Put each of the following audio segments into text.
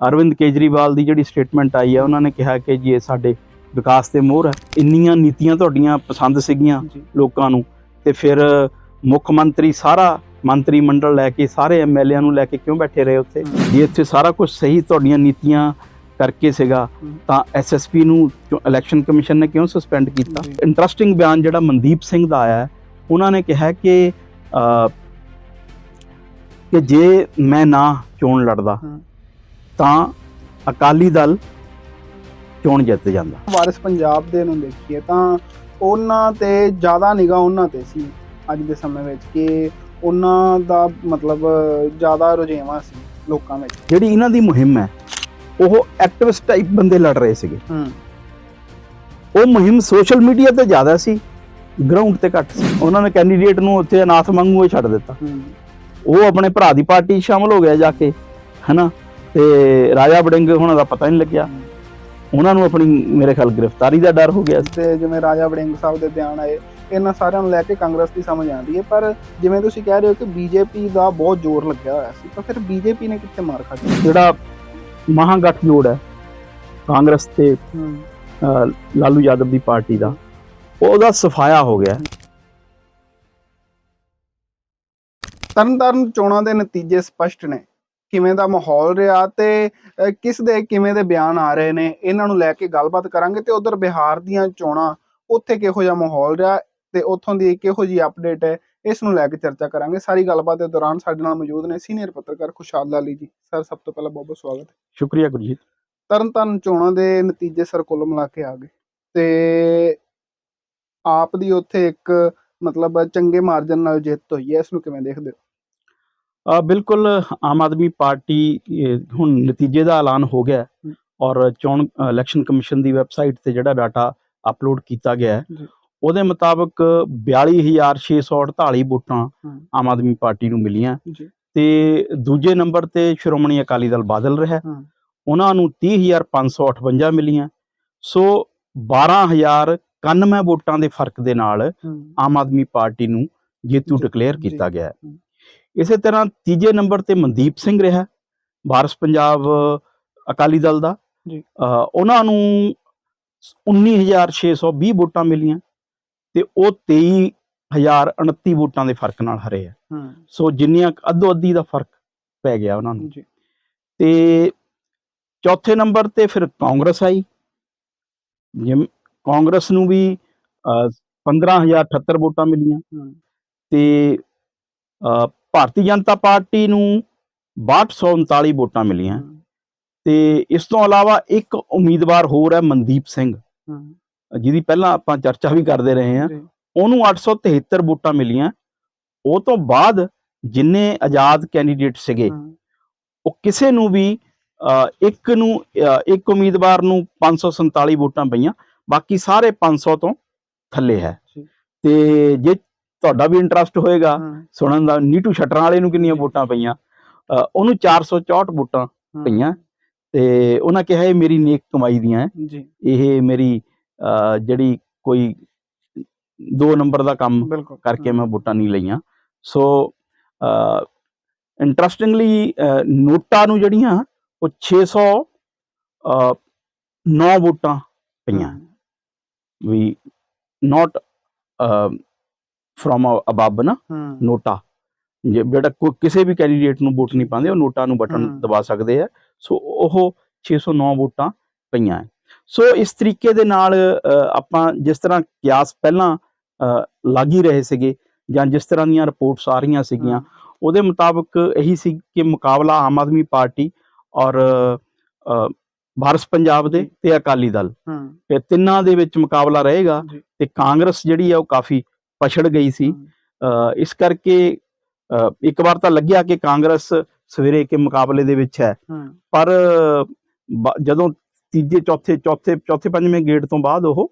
ਅਰਵਿੰਦ ਕੇਜਰੀਵਾਲ ਦੀ ਜਿਹੜੀ ਸਟੇਟਮੈਂਟ ਆਈ ਹੈ ਉਹਨਾਂ ਨੇ ਕਿਹਾ ਕਿ ਜੀ ਇਹ ਸਾਡੇ ਵਿਕਾਸ ਤੇ ਮੋਹਰ ਹੈ ਇੰਨੀਆਂ ਨੀਤੀਆਂ ਤੁਹਾਡੀਆਂ ਪਸੰਦ ਸੀਗੀਆਂ ਲੋਕਾਂ ਨੂੰ ਤੇ ਫਿਰ ਮੁੱਖ ਮੰਤਰੀ ਸਾਰਾ ਮੰਤਰੀ ਮੰਡਲ ਲੈ ਕੇ ਸਾਰੇ ਐਮਐਲਏਆਂ ਨੂੰ ਲੈ ਕੇ ਕਿਉਂ ਬੈਠੇ ਰਹੇ ਉੱਥੇ। ਜੇ ਇੱਥੇ ਸਾਰਾ ਕੁਝ ਸਹੀ ਤੁਹਾਡੀਆਂ ਨੀਤੀਆਂ ਕਰਕੇ ਸੀਗਾ। ਤਾਂ ਐਸਐਸਪੀ ਨੂੰ ਇਲੈਕਸ਼ਨ ਕਮਿਸ਼ਨ ਨੇ ਕਿਉਂ ਸਸਪੈਂਡ ਕੀਤਾ। ਇੰਟਰਸਟਿੰਗ ਬਿਆਨ ਜਿਹੜਾ ਮਨਦੀਪ ਸਿੰਘ ਦਾ ਆਇਆ ਉਹਨਾਂ ਨੇ ਕਿਹਾ ਕਿ ਕਿ ਜੇ ਮੈਂ ਨਾ ਚੋਣ ਲੜਦਾ। ਤਾਂ ਅਕਾਲੀ ਦਲ ਚੋਣ ਜਿੱਤ ਜਾਂਦਾ। ਵਾਰਿਸ ਪੰਜਾਬ ਦੇ ਨੂੰ ਦੇਖੀਏ ਤਾਂ ਉਹਨਾਂ ਤੇ ਜ਼ਿਆਦਾ ਨਿਗਾਹ ਉਹਨਾਂ ਤੇ ਸੀ ਅੱਜ ਦੇ ਸਮੇਂ ਵਿੱਚ ਕਿ ਉਹਨਾਂ ਦਾ ਮਤਲਬ ਜ਼ਿਆਦਾ ਰੁਝੇਵਾਂ ਸੀ ਲੋਕਾਂ ਵਿੱਚ। ਜਿਹੜੀ ਇਹਨਾਂ ਦੀ ਮੁਹਿੰਮ ਹੈ ਉਹ ਐਕਟਿਵਿਸਟ ਟਾਈਪ ਬੰਦੇ ਲੜ ਰਹੇ ਸੀਗੇ। ਹੂੰ। ਉਹ ਮੁਹਿੰਮ ਸੋਸ਼ਲ ਮੀਡੀਆ ਤੇ ਜ਼ਿਆਦਾ ਸੀ ਗਰਾਊਂਡ ਤੇ ਘੱਟ ਸੀ। ਉਹਨਾਂ ਨੇ ਕੈਂਡੀਡੇਟ ਨੂੰ ਉੱਥੇ ਅਨਾਥ ਵਾਂਗੂ ਹੀ ਛੱਡ ਦਿੱਤਾ। ਹੂੰ। ਉਹ ਆਪਣੇ ਭਰਾ ਦੀ ਪਾਰਟੀ ਸ਼ਾਮਲ ਹੋ ਗਿਆ ਜਾ ਕੇ ਹਨਾ? ਤੇ ਰਾਜਾ ਵੜਿੰਗ ਉਹਨਾਂ ਦਾ ਪਤਾ ਨਹੀਂ ਲੱਗਿਆ। ਉਹਨਾਂ ਨੂੰ ਆਪਣੀ ਮੇਰੇ ਖਿਆਲ ਗ੍ਰਿਫਤਾਰੀ ਦਾ ਡਰ ਹੋ ਗਿਆ ਤੇ ਜਿਵੇਂ ਰਾਜਾ ਵੜਿੰਗ ਸਾਹਿਬ ਦੇ ਬਿਆਨ ਆਏ ਇਹਨਾਂ ਸਾਰਿਆਂ ਨੂੰ ਲੈ ਕੇ ਕਾਂਗਰਸ ਦੀ ਸਮਝ ਆਉਂਦੀ ਹੈ। ਪਰ ਜਿਵੇਂ ਤੁਸੀਂ ਕਹਿ ਰਹੇ ਹੋ ਕਿ ਬੀਜੇਪੀ ਦਾ ਬਹੁਤ ਜ਼ੋਰ ਲੱਗਿਆ ਹੋਇਆ ਸੀ ਤਾਂ ਫਿਰ ਬੀਜੇਪੀ ਨੇ ਕਿੱਥੇ ਮਾਰ ਖਾਧੀ ਜਿਹੜਾ ਮਹਾਗਠਜੋੜ ਹੈ ਕਾਂਗਰਸ ਤੇ ਲਾਲੂ ਯਾਦਵ ਦੀ ਪਾਰਟੀ ਦਾ ਉਹਦਾ ਸਫਾਇਆ ਹੋ ਗਿਆ। ਤਰਨਤਾਰਨ ਚੋਣਾਂ ਦੇ ਨਤੀਜੇ ਸਪਸ਼ਟ ਨੇ। ਕਿਵੇਂ ਦਾ ਮਾਹੌਲ ਰਿਹਾ ਤੇ ਕਿਸ ਦੇ ਕਿਵੇਂ ਦੇ ਬਿਆਨ ਆ ਰਹੇ ਨੇ ਇਹਨਾਂ ਨੂੰ ਲੈ ਕੇ ਗੱਲਬਾਤ ਕਰਾਂਗੇ ਤੇ ਉਧਰ ਬਿਹਾਰ ਦੀਆਂ ਚੋਣਾਂ ਉੱਥੇ ਕਿਹੋ ਜਿਹਾ ਮਾਹੌਲ ਰਿਹਾ ਤੇ ਉੱਥੋਂ ਦੀ ਕਿਹੋ ਜੀ ਅਪਡੇਟ ਹੈ ਇਸ ਨੂੰ ਲੈ ਕੇ ਚਰਚਾ ਕਰਾਂਗੇ। ਸਾਰੀ ਗੱਲਬਾਤ ਦੇ ਦੌਰਾਨ ਸਾਡੇ ਨਾਲ ਮੌਜੂਦ ਨੇ ਸੀਨੀਅਰ ਪੱਤਰਕਾਰ ਖੁਸ਼ਹਾਲ ਲਾਲੀ ਜੀ। ਸਰ ਸਭ ਤੋਂ ਪਹਿਲਾਂ ਬਹੁਤ ਬਹੁਤ ਸਵਾਗਤ ਹੈ। ਸ਼ੁਕਰੀਆ ਗੁਰਜੀਤ। ਤਰਨਤਾਰਨ ਚੋਣਾਂ ਦੇ ਨਤੀਜੇ ਸਰ ਕੁੱਲ ਮਿਲਾ ਕੇ ਆ ਗਏ ਤੇ ਆਪ ਦੀ ਉੱਥੇ ਇੱਕ ਮਤਲਬ ਚੰਗੇ ਮਾਰਜਨ ਨਾਲ ਜਿੱਤ ਹੋਈ ਹੈ ਇਸ ਨੂੰ ਕਿਵੇਂ ਦੇਖਦੇ ਹੋ? ਬਿਲਕੁਲ ਆਮ ਆਦਮੀ ਪਾਰਟੀ ਹੁਣ ਨਤੀਜੇ ਦਾ ਐਲਾਨ ਹੋ ਗਿਆ। ਔਰ ਚੋਣ ਇਲੈਕਸ਼ਨ ਕਮਿਸ਼ਨ ਦੀ ਵੈਬਸਾਈਟ ਤੇ ਜਿਹੜਾ ਡਾਟਾ ਅਪਲੋਡ ਕੀਤਾ ਗਿਆ ਹੈ। ਉਹਦੇ ਮੁਤਾਬਕ 42648 ਵੋਟਾਂ। ਆਮ ਆਦਮੀ ਪਾਰਟੀ ਨੂੰ ਮਿਲੀਆਂ ਤੇ ਦੂਜੇ ਨੰਬਰ ਤੇ ਸ਼੍ਰੋਮਣੀ ਅਕਾਲੀ ਦਲ ਬਾਦਲ ਰਿਹਾ। ਉਹਨਾਂ ਨੂੰ 30558 ਮਿਲੀਆਂ ਸੋ 12091 ਵੋਟਾਂ ਦੇ ਫ਼ਰਕ ਦੇ ਨਾਲ ਆਮ ਆਦਮੀ ਪਾਰਟੀ ਨੂੰ ਜੇਤੂ ਡਿਕਲੇਅਰ। ਕੀਤਾ ਗਿਆ ਹੈ। ਇਸੇ ਤਰ੍ਹਾਂ ਤੀਜੇ ਨੰਬਰ ਤੇ ਮਨਦੀਪ ਸਿੰਘ ਰਿਹਾ ਵਾਰਸ ਪੰਜਾਬ ਅਕਾਲੀ ਦਲ ਦਾ। ਜੀ। ਉਹਨਾਂ ਨੂੰ 19620 ਵੋਟਾਂ ਮਿਲੀਆਂ ਤੇ ਉਹ 23029 ਵੋਟਾਂ ਦੇ ਫ਼ਰਕ ਨਾਲ ਹਰੇ ਆ। ਹੂੰ। ਸੋ ਜਿੰਨੀਆਂ ਅੱਧੋ ਅੱਧੀ ਦਾ ਫ਼ਰਕ ਪੈ ਗਿਆ ਉਹਨਾਂ ਨੂੰ। ਜੀ। ਤੇ ਚੌਥੇ ਨੰਬਰ ਤੇ ਫਿਰ ਕਾਂਗਰਸ ਆਈ। ਜਿਮ ਕਾਂਗਰਸ ਨੂੰ ਵੀ ਅਹ, 15078 ਵੋਟਾਂ ਮਿਲੀਆਂ। ਤੇ ਭਾਰਤੀ ਜਨਤਾ ਪਾਰਟੀ ਨੂੰ 6239 ਵੋਟਾਂ ਮਿਲੀਆਂ। ਤੇ ਇਸ ਤੋਂ ਇਲਾਵਾ ਇੱਕ ਉਮੀਦਵਾਰ ਹੋਰ ਹੈ ਮਨਦੀਪ ਸਿੰਘ। ਜਿਹਦੀ ਪਹਿਲਾਂ ਆਪਾਂ ਚਰਚਾ ਵੀ ਕਰਦੇ ਰਹੇ ਹਾਂ। ਉਹਨੂੰ 873 ਵੋਟਾਂ ਮਿਲੀਆਂ। ਉਹ ਤੋਂ ਬਾਅਦ ਜਿੰਨੇ ਆਜ਼ਾਦ ਕੈਂਡੀਡੇਟ ਸੀਗੇ ਉਹ ਕਿਸੇ ਨੂੰ ਵੀ ਇੱਕ ਨੂੰ ਇੱਕ ਉਮੀਦਵਾਰ ਨੂੰ 547 ਵੋਟਾਂ ਪਈਆਂ। ਬਾਕੀ ਸਾਰੇ 500 ਤੋਂ ਥੱਲੇ ਹੈ। ਤੇ ਜੇ ਤੁਹਾਡਾ ਵੀ ਇੰਟਰਸਟ ਹੋਏਗਾ। ਸੁਣਨ ਦਾ ਨੀਟੂ ਛਟਰਾਂ ਵਾਲੇ ਨੂੰ ਕਿੰਨੀਆਂ ਵੋਟਾਂ ਪਈਆਂ। ਉਹਨੂੰ 464 ਵੋਟਾਂ ਪਈਆਂ ਤੇ ਉਹਨਾਂ ਕਿਹਾ ਇਹ ਮੇਰੀ ਨੇਕ ਕਮਾਈ ਦੀਆਂ ਹੈ ਜੀ। ਇਹ ਮੇਰੀ ਜਿਹੜੀ ਕੋਈ ਦੋ ਨੰਬਰ ਦਾ ਕੰਮ ਕਰਕੇ ਮੈਂ ਵੋਟਾਂ ਨਹੀਂ ਲਈਆਂ। ਸੋ ਇੰਟਰਸਟਿੰਗਲੀ ਨੋਟਾਂ ਨੂੰ ਜਿਹੜੀਆਂ ਉਹ 600 ਅ, 9 ਵੋਟਾਂ ਪਈਆਂ। ਵੀ ਨਾਟ ਫਰੋਮ ਅਬਵ ਨਾ ਨੋਟਾ। ਜੇ ਜਿਹੜਾ ਕੋਈ ਕਿਸੇ ਵੀ ਕੈਂਡੀਡੇਟ ਨੂੰ ਵੋਟ ਨਹੀਂ ਪਾਉਂਦੇ ਉਹ ਨੋਟਾ ਨੂੰ ਬਟਨ। ਦਬਾ ਸਕਦੇ ਆ। ਸੋ ਉਹ 609 ਵੋਟਾਂ ਪਈਆਂ। ਸੋ ਇਸ ਤਰੀਕੇ ਦੇ ਨਾਲ ਆਪਾਂ ਜਿਸ ਤਰ੍ਹਾਂ ਕਿਆਸ ਪਹਿਲਾਂ ਲੱਗ ਹੀ ਰਹੇ ਸੀਗੇ ਜਾਂ ਜਿਸ ਤਰ੍ਹਾਂ ਦੀਆਂ ਰਿਪੋਰਟਸ ਆ ਰਹੀਆਂ ਸੀਗੀਆਂ ਉਹਦੇ ਮੁਤਾਬਕ ਇਹੀ ਸੀ ਕਿ ਮੁਕਾਬਲਾ ਆਮ ਆਦਮੀ ਪਾਰਟੀ ਔਰ ਭਾਰਤ ਪੰਜਾਬ ਦੇ। ਤੇ ਅਕਾਲੀ ਦਲ। ਇਹ ਤਿੰਨਾਂ ਦੇ ਵਿੱਚ ਮੁਕਾਬਲਾ ਰਹੇਗਾ ਤੇ ਕਾਂਗਰਸ ਜਿਹੜੀ ਆ ਉਹ ਕਾਫੀ ਪਛੜ ਗਈ ਸੀ। ਇਸ ਕਰਕੇ ਇੱਕ ਵਾਰ ਤਾਂ ਲੱਗਿਆ ਕਿ ਕਾਂਗਰਸ ਸਵੇਰੇ ਕੇ ਮੁਕਾਬਲੇ ਦੇ ਵਿੱਚ ਹੈ। ਪਰ ਜਦੋਂ ਤੀਜੇ ਚੌਥੇ ਚੌਥੇ ਚੌਥੇ ਪੰਜਵੇਂ ਗੇੜ ਤੋਂ ਬਾਅਦ ਉਹ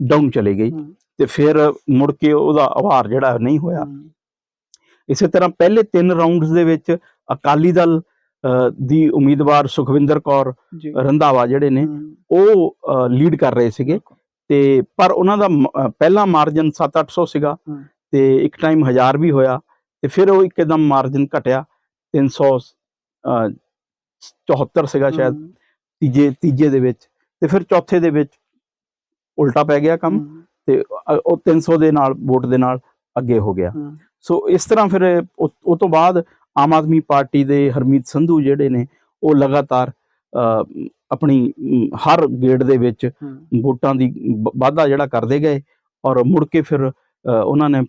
ਡਾਊਨ ਚਲੇ ਗਈ ਤੇ ਫਿਰ ਮੁੜ ਕੇ ਉਹਦਾ ਆਭਾਰ ਜਿਹੜਾ ਨਹੀਂ ਹੋਇਆ। ਇਸੇ ਤਰ੍ਹਾਂ ਪਹਿਲੇ ਤਿੰਨ ਰਾਉਂਡਸ ਦੇ ਵਿੱਚ ਅਕਾਲੀ ਦਲ ਦੀ ਉਮੀਦਵਾਰ ਸੁਖਵਿੰਦਰ ਕੌਰ ਰੰਧਾਵਾ ਜਿਹੜੇ ਨੇ ਉਹ ਲੀਡ ਕਰ ਰਹੇ ਸੀਗੇ। ਤੇ ਪਰ ਉਹਨਾਂ ਦਾ ਪਹਿਲਾ ਮਾਰਜਨ 7-800 ਸੀਗਾ। ਤੇ ਇੱਕ ਟਾਈਮ 1000 ਵੀ ਹੋਇਆ ਤੇ ਫਿਰ ਉਹ ਇੱਕਦਮ ਮਾਰਜਨ ਘਟਿਆ 300 ਅ, 74 ਸੀਗਾ ਸ਼ਾਇਦ ਤੀਜੇ ਤੀਜੇ ਦੇ ਵਿੱਚ ਤੇ ਫਿਰ ਚੌਥੇ ਦੇ ਵਿੱਚ ਉਲਟਾ ਪੈ ਗਿਆ ਕੰਮ ਤੇ ਉਹ 300 ਦੇ ਨਾਲ ਵੋਟ ਦੇ ਨਾਲ ਅੱਗੇ ਹੋ ਗਿਆ। ਸੋ ਇਸ ਤਰ੍ਹਾਂ ਫਿਰ ਉਹ ਤੋਂ ਬਾਅਦ ਆਮ ਆਦਮੀ ਪਾਰਟੀ ਦੇ ਹਰਮੀਤ ਸੰਧੂ ਜਿਹੜੇ ਨੇ ਉਹ ਲਗਾਤਾਰ ਆਪਣੀ ਹਰ ਗੇੜ ਦੇ ਵਿੱਚ ਵੋਟਾਂ ਦੀ ਵਾਧਾ ਜਿਹੜਾ ਕਰਦੇ ਗਏ ਔਰ ਮੁੜ ਕੇ ਫਿਰ ਉਹਨਾਂ ਨੇ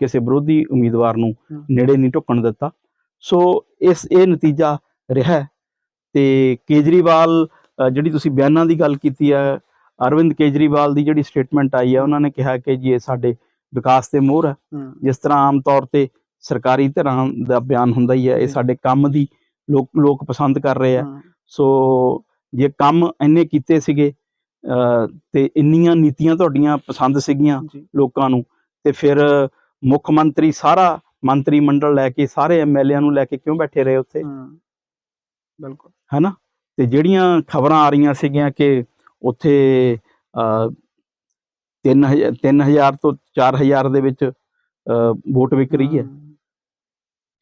ਕਿਸੇ ਵਿਰੋਧੀ ਉਮੀਦਵਾਰ ਨੂੰ। ਨੇੜੇ ਨਹੀਂ ਢੁੱਕਣ ਦਿੱਤਾ ਸੋ ਇਸ ਇਹ ਨਤੀਜਾ ਰਿਹਾ। ਤੇ ਕੇਜਰੀਵਾਲ ਜਿਹੜੀ ਤੁਸੀਂ ਬਿਆਨਾਂ ਦੀ ਗੱਲ ਕੀਤੀ ਹੈ ਅਰਵਿੰਦ ਕੇਜਰੀਵਾਲ ਦੀ ਜਿਹੜੀ ਸਟੇਟਮੈਂਟ ਆਈ ਹੈ ਉਹਨਾਂ ਨੇ ਕਿਹਾ ਕਿ ਜੀ ਇਹ ਸਾਡੇ ਵਿਕਾਸ ਤੇ ਮੋਹਰ ਹੈ ਜਿਸ ਤਰ੍ਹਾਂ ਆਮ ਤੌਰ ਤੇ ਸਰਕਾਰੀ ਧਿਰਾਂ ਦਾ ਬਿਆਨ ਹੁੰਦਾ ਹੀ ਹੈ ਇਹ। ਸਾਡੇ ਕੰਮ ਦੀ ਲੋਕ ਲੋਕ ਪਸੰਦ ਕਰ ਰਹੇ ਆ ਸੋ ਜੇ ਕੰਮ ਇੰਨੇ ਕੀਤੇ ਸੀਗੇ ਤੇ ਇੰਨੀਆਂ ਨੀਤੀਆਂ ਤੁਹਾਡੀਆਂ ਪਸੰਦ ਸੀਗੀਆਂ ਲੋਕਾਂ ਨੂੰ ਤੇ ਫਿਰ ਮੁੱਖ ਮੰਤਰੀ ਸਾਰਾ ਮੰਤਰੀ ਮੰਡਲ ਲੈ ਕੇ ਸਾਰੇ ਐਮਐਲਏਆਂ ਨੂੰ ਲੈ ਕੇ ਕਿਉਂ ਬੈਠੇ ਰਹੇ ਉੱਥੇ? ਬਿਲਕੁਲ। ਹੈਨਾ? ਤੇ ਜਿਹੜੀਆਂ ਖਬਰਾਂ ਆ ਰਹੀਆਂ ਸੀਗੀਆਂ ਕਿ ਉੱਥੇ ਅ 3000 3000 ਤੋਂ 4000 ਦੇ ਵਿੱਚ ਵੋਟ ਵਿਕ ਰਹੀ ਹੈ।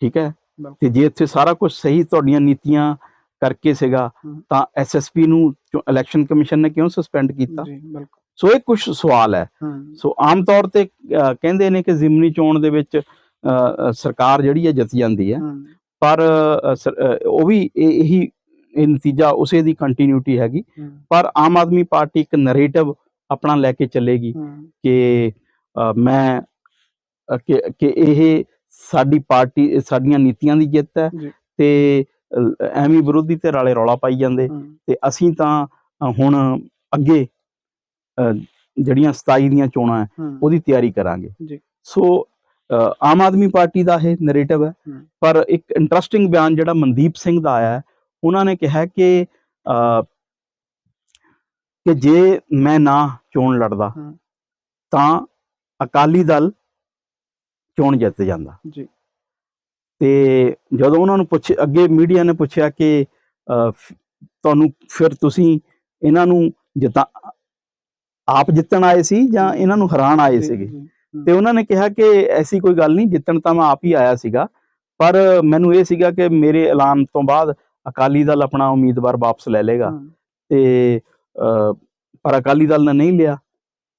ਠੀਕ ਹੈ। ਤੇ ਜੇ ਇੱਥੇ ਸਾਰਾ ਕੁਝ ਸਹੀ ਤੁਹਾਡੀਆਂ ਨੀਤੀਆਂ ਕਰਕੇ ਸੀਗਾ। ਤਾਂ ਐਸਐਸਪੀ ਨੂੰ ਇਲੈਕਸ਼ਨ ਕਮਿਸ਼ਨ ਨੇ ਕਿਉਂ ਸਸਪੈਂਡ ਕੀਤਾ? ਜੀ ਬਿਲਕੁਲ। ਸੋ ਇਹ ਕੁਝ ਸਵਾਲ ਹੈ। ਸੋ ਆਮ ਤੌਰ ਤੇ ਕਹਿੰਦੇ ਨੇ ਕਿ ਜ਼ਿਮਨੀ ਚੋਣ ਦੇ ਵਿੱਚ ਸਰਕਾਰ ਜਿਹੜੀ ਹੈ ਜਿੱਤ ਜਾਂਦੀ ਹੈ। ਪਰ ਉਹ ਵੀ ਇਹ- ਇਹੀ ਨਤੀਜਾ ਉਸੇ ਦੀ ਕੰਟੀਨਿਊਟੀ ਹੈਗੀ। ਪਰ ਆਮ ਆਦਮੀ ਪਾਰਟੀ ਇੱਕ ਨੈਰੇਟਿਵ ਆਪਣਾ ਲੈ ਕੇ ਚੱਲੇਗੀ ਕਿ ਮੈਂ ਕਿ ਇਹ ਸਾਡੀ ਪਾਰਟੀ ਸਾਡੀਆਂ ਨੀਤੀਆਂ ਦੀ ਜਿੱਤ ਹੈ ਤੇ ਐਵੇਂ ਵਿਰੋਧੀ ਧਿਰ ਵਾਲੇ ਰੌਲਾ ਪਾਈ ਜਾਂਦੇ। ਤੇ ਅਸੀਂ ਤਾਂ ਹੁਣ ਅੱਗੇ ਜਿਹੜੀਆਂ 27 ਦੀਆਂ ਚੋਣਾਂ ਹੈ ਉਹਦੀ ਤਿਆਰੀ ਕਰਾਂਗੇ। ਜੀ। ਸੋ ਆਮ ਆਦਮੀ ਪਾਰਟੀ ਦਾ ਇਹ ਨੈਰੇਟਿਵ ਹੈ। ਪਰ ਇੱਕ ਇੰਟਰਸਟਿੰਗ ਬਿਆਨ ਜਿਹੜਾ ਮਨਦੀਪ ਸਿੰਘ ਦਾ ਆਇਆ ਉਹਨਾਂ ਨੇ ਕਿਹਾ ਕਿ ਕਿ ਜੇ ਮੈਂ ਨਾ ਚੋਣ ਲੜਦਾ। ਤਾਂ ਅਕਾਲੀ ਦਲ ਚੋਣ ਜਿੱਤ ਜਾਂਦਾ। ਜੀ। ਤੇ ਜਦੋਂ ਉਹਨਾਂ ਨੂੰ ਪੁੱਛ ਅੱਗੇ ਮੀਡੀਆ ਨੇ ਪੁੱਛਿਆ ਕਿ ਤੁਹਾਨੂੰ ਫਿਰ ਤੁਸੀਂ ਇਹਨਾਂ ਨੂੰ ਜਿੱਤਾਂ ਆਪ ਜਿੱਤਣ ਆਏ ਸੀ ਜਾਂ ਇਹਨਾਂ ਨੂੰ ਹਰਾਣ ਆਏ ਸੀਗੇ? ਤੇ ਉਹਨਾਂ ਨੇ ਕਿਹਾ ਕਿ ਐਸੀ ਕੋਈ ਗੱਲ ਨਹੀਂ ਜਿੱਤਣ ਤਾਂ ਮੈਂ ਆਪ ਹੀ ਆਇਆ ਸੀਗਾ। ਪਰ ਮੈਨੂੰ ਇਹ ਸੀਗਾ ਕਿ ਮੇਰੇ ਐਲਾਨ ਤੋਂ ਬਾਅਦ ਅਕਾਲੀ ਦਲ ਆਪਣਾ ਉਮੀਦਵਾਰ ਵਾਪਸ ਲੈ ਲੇਗਾ ਤੇ ਪਰ ਅਕਾਲੀ ਦਲ ਨੇ ਨਹੀਂ ਲਿਆ।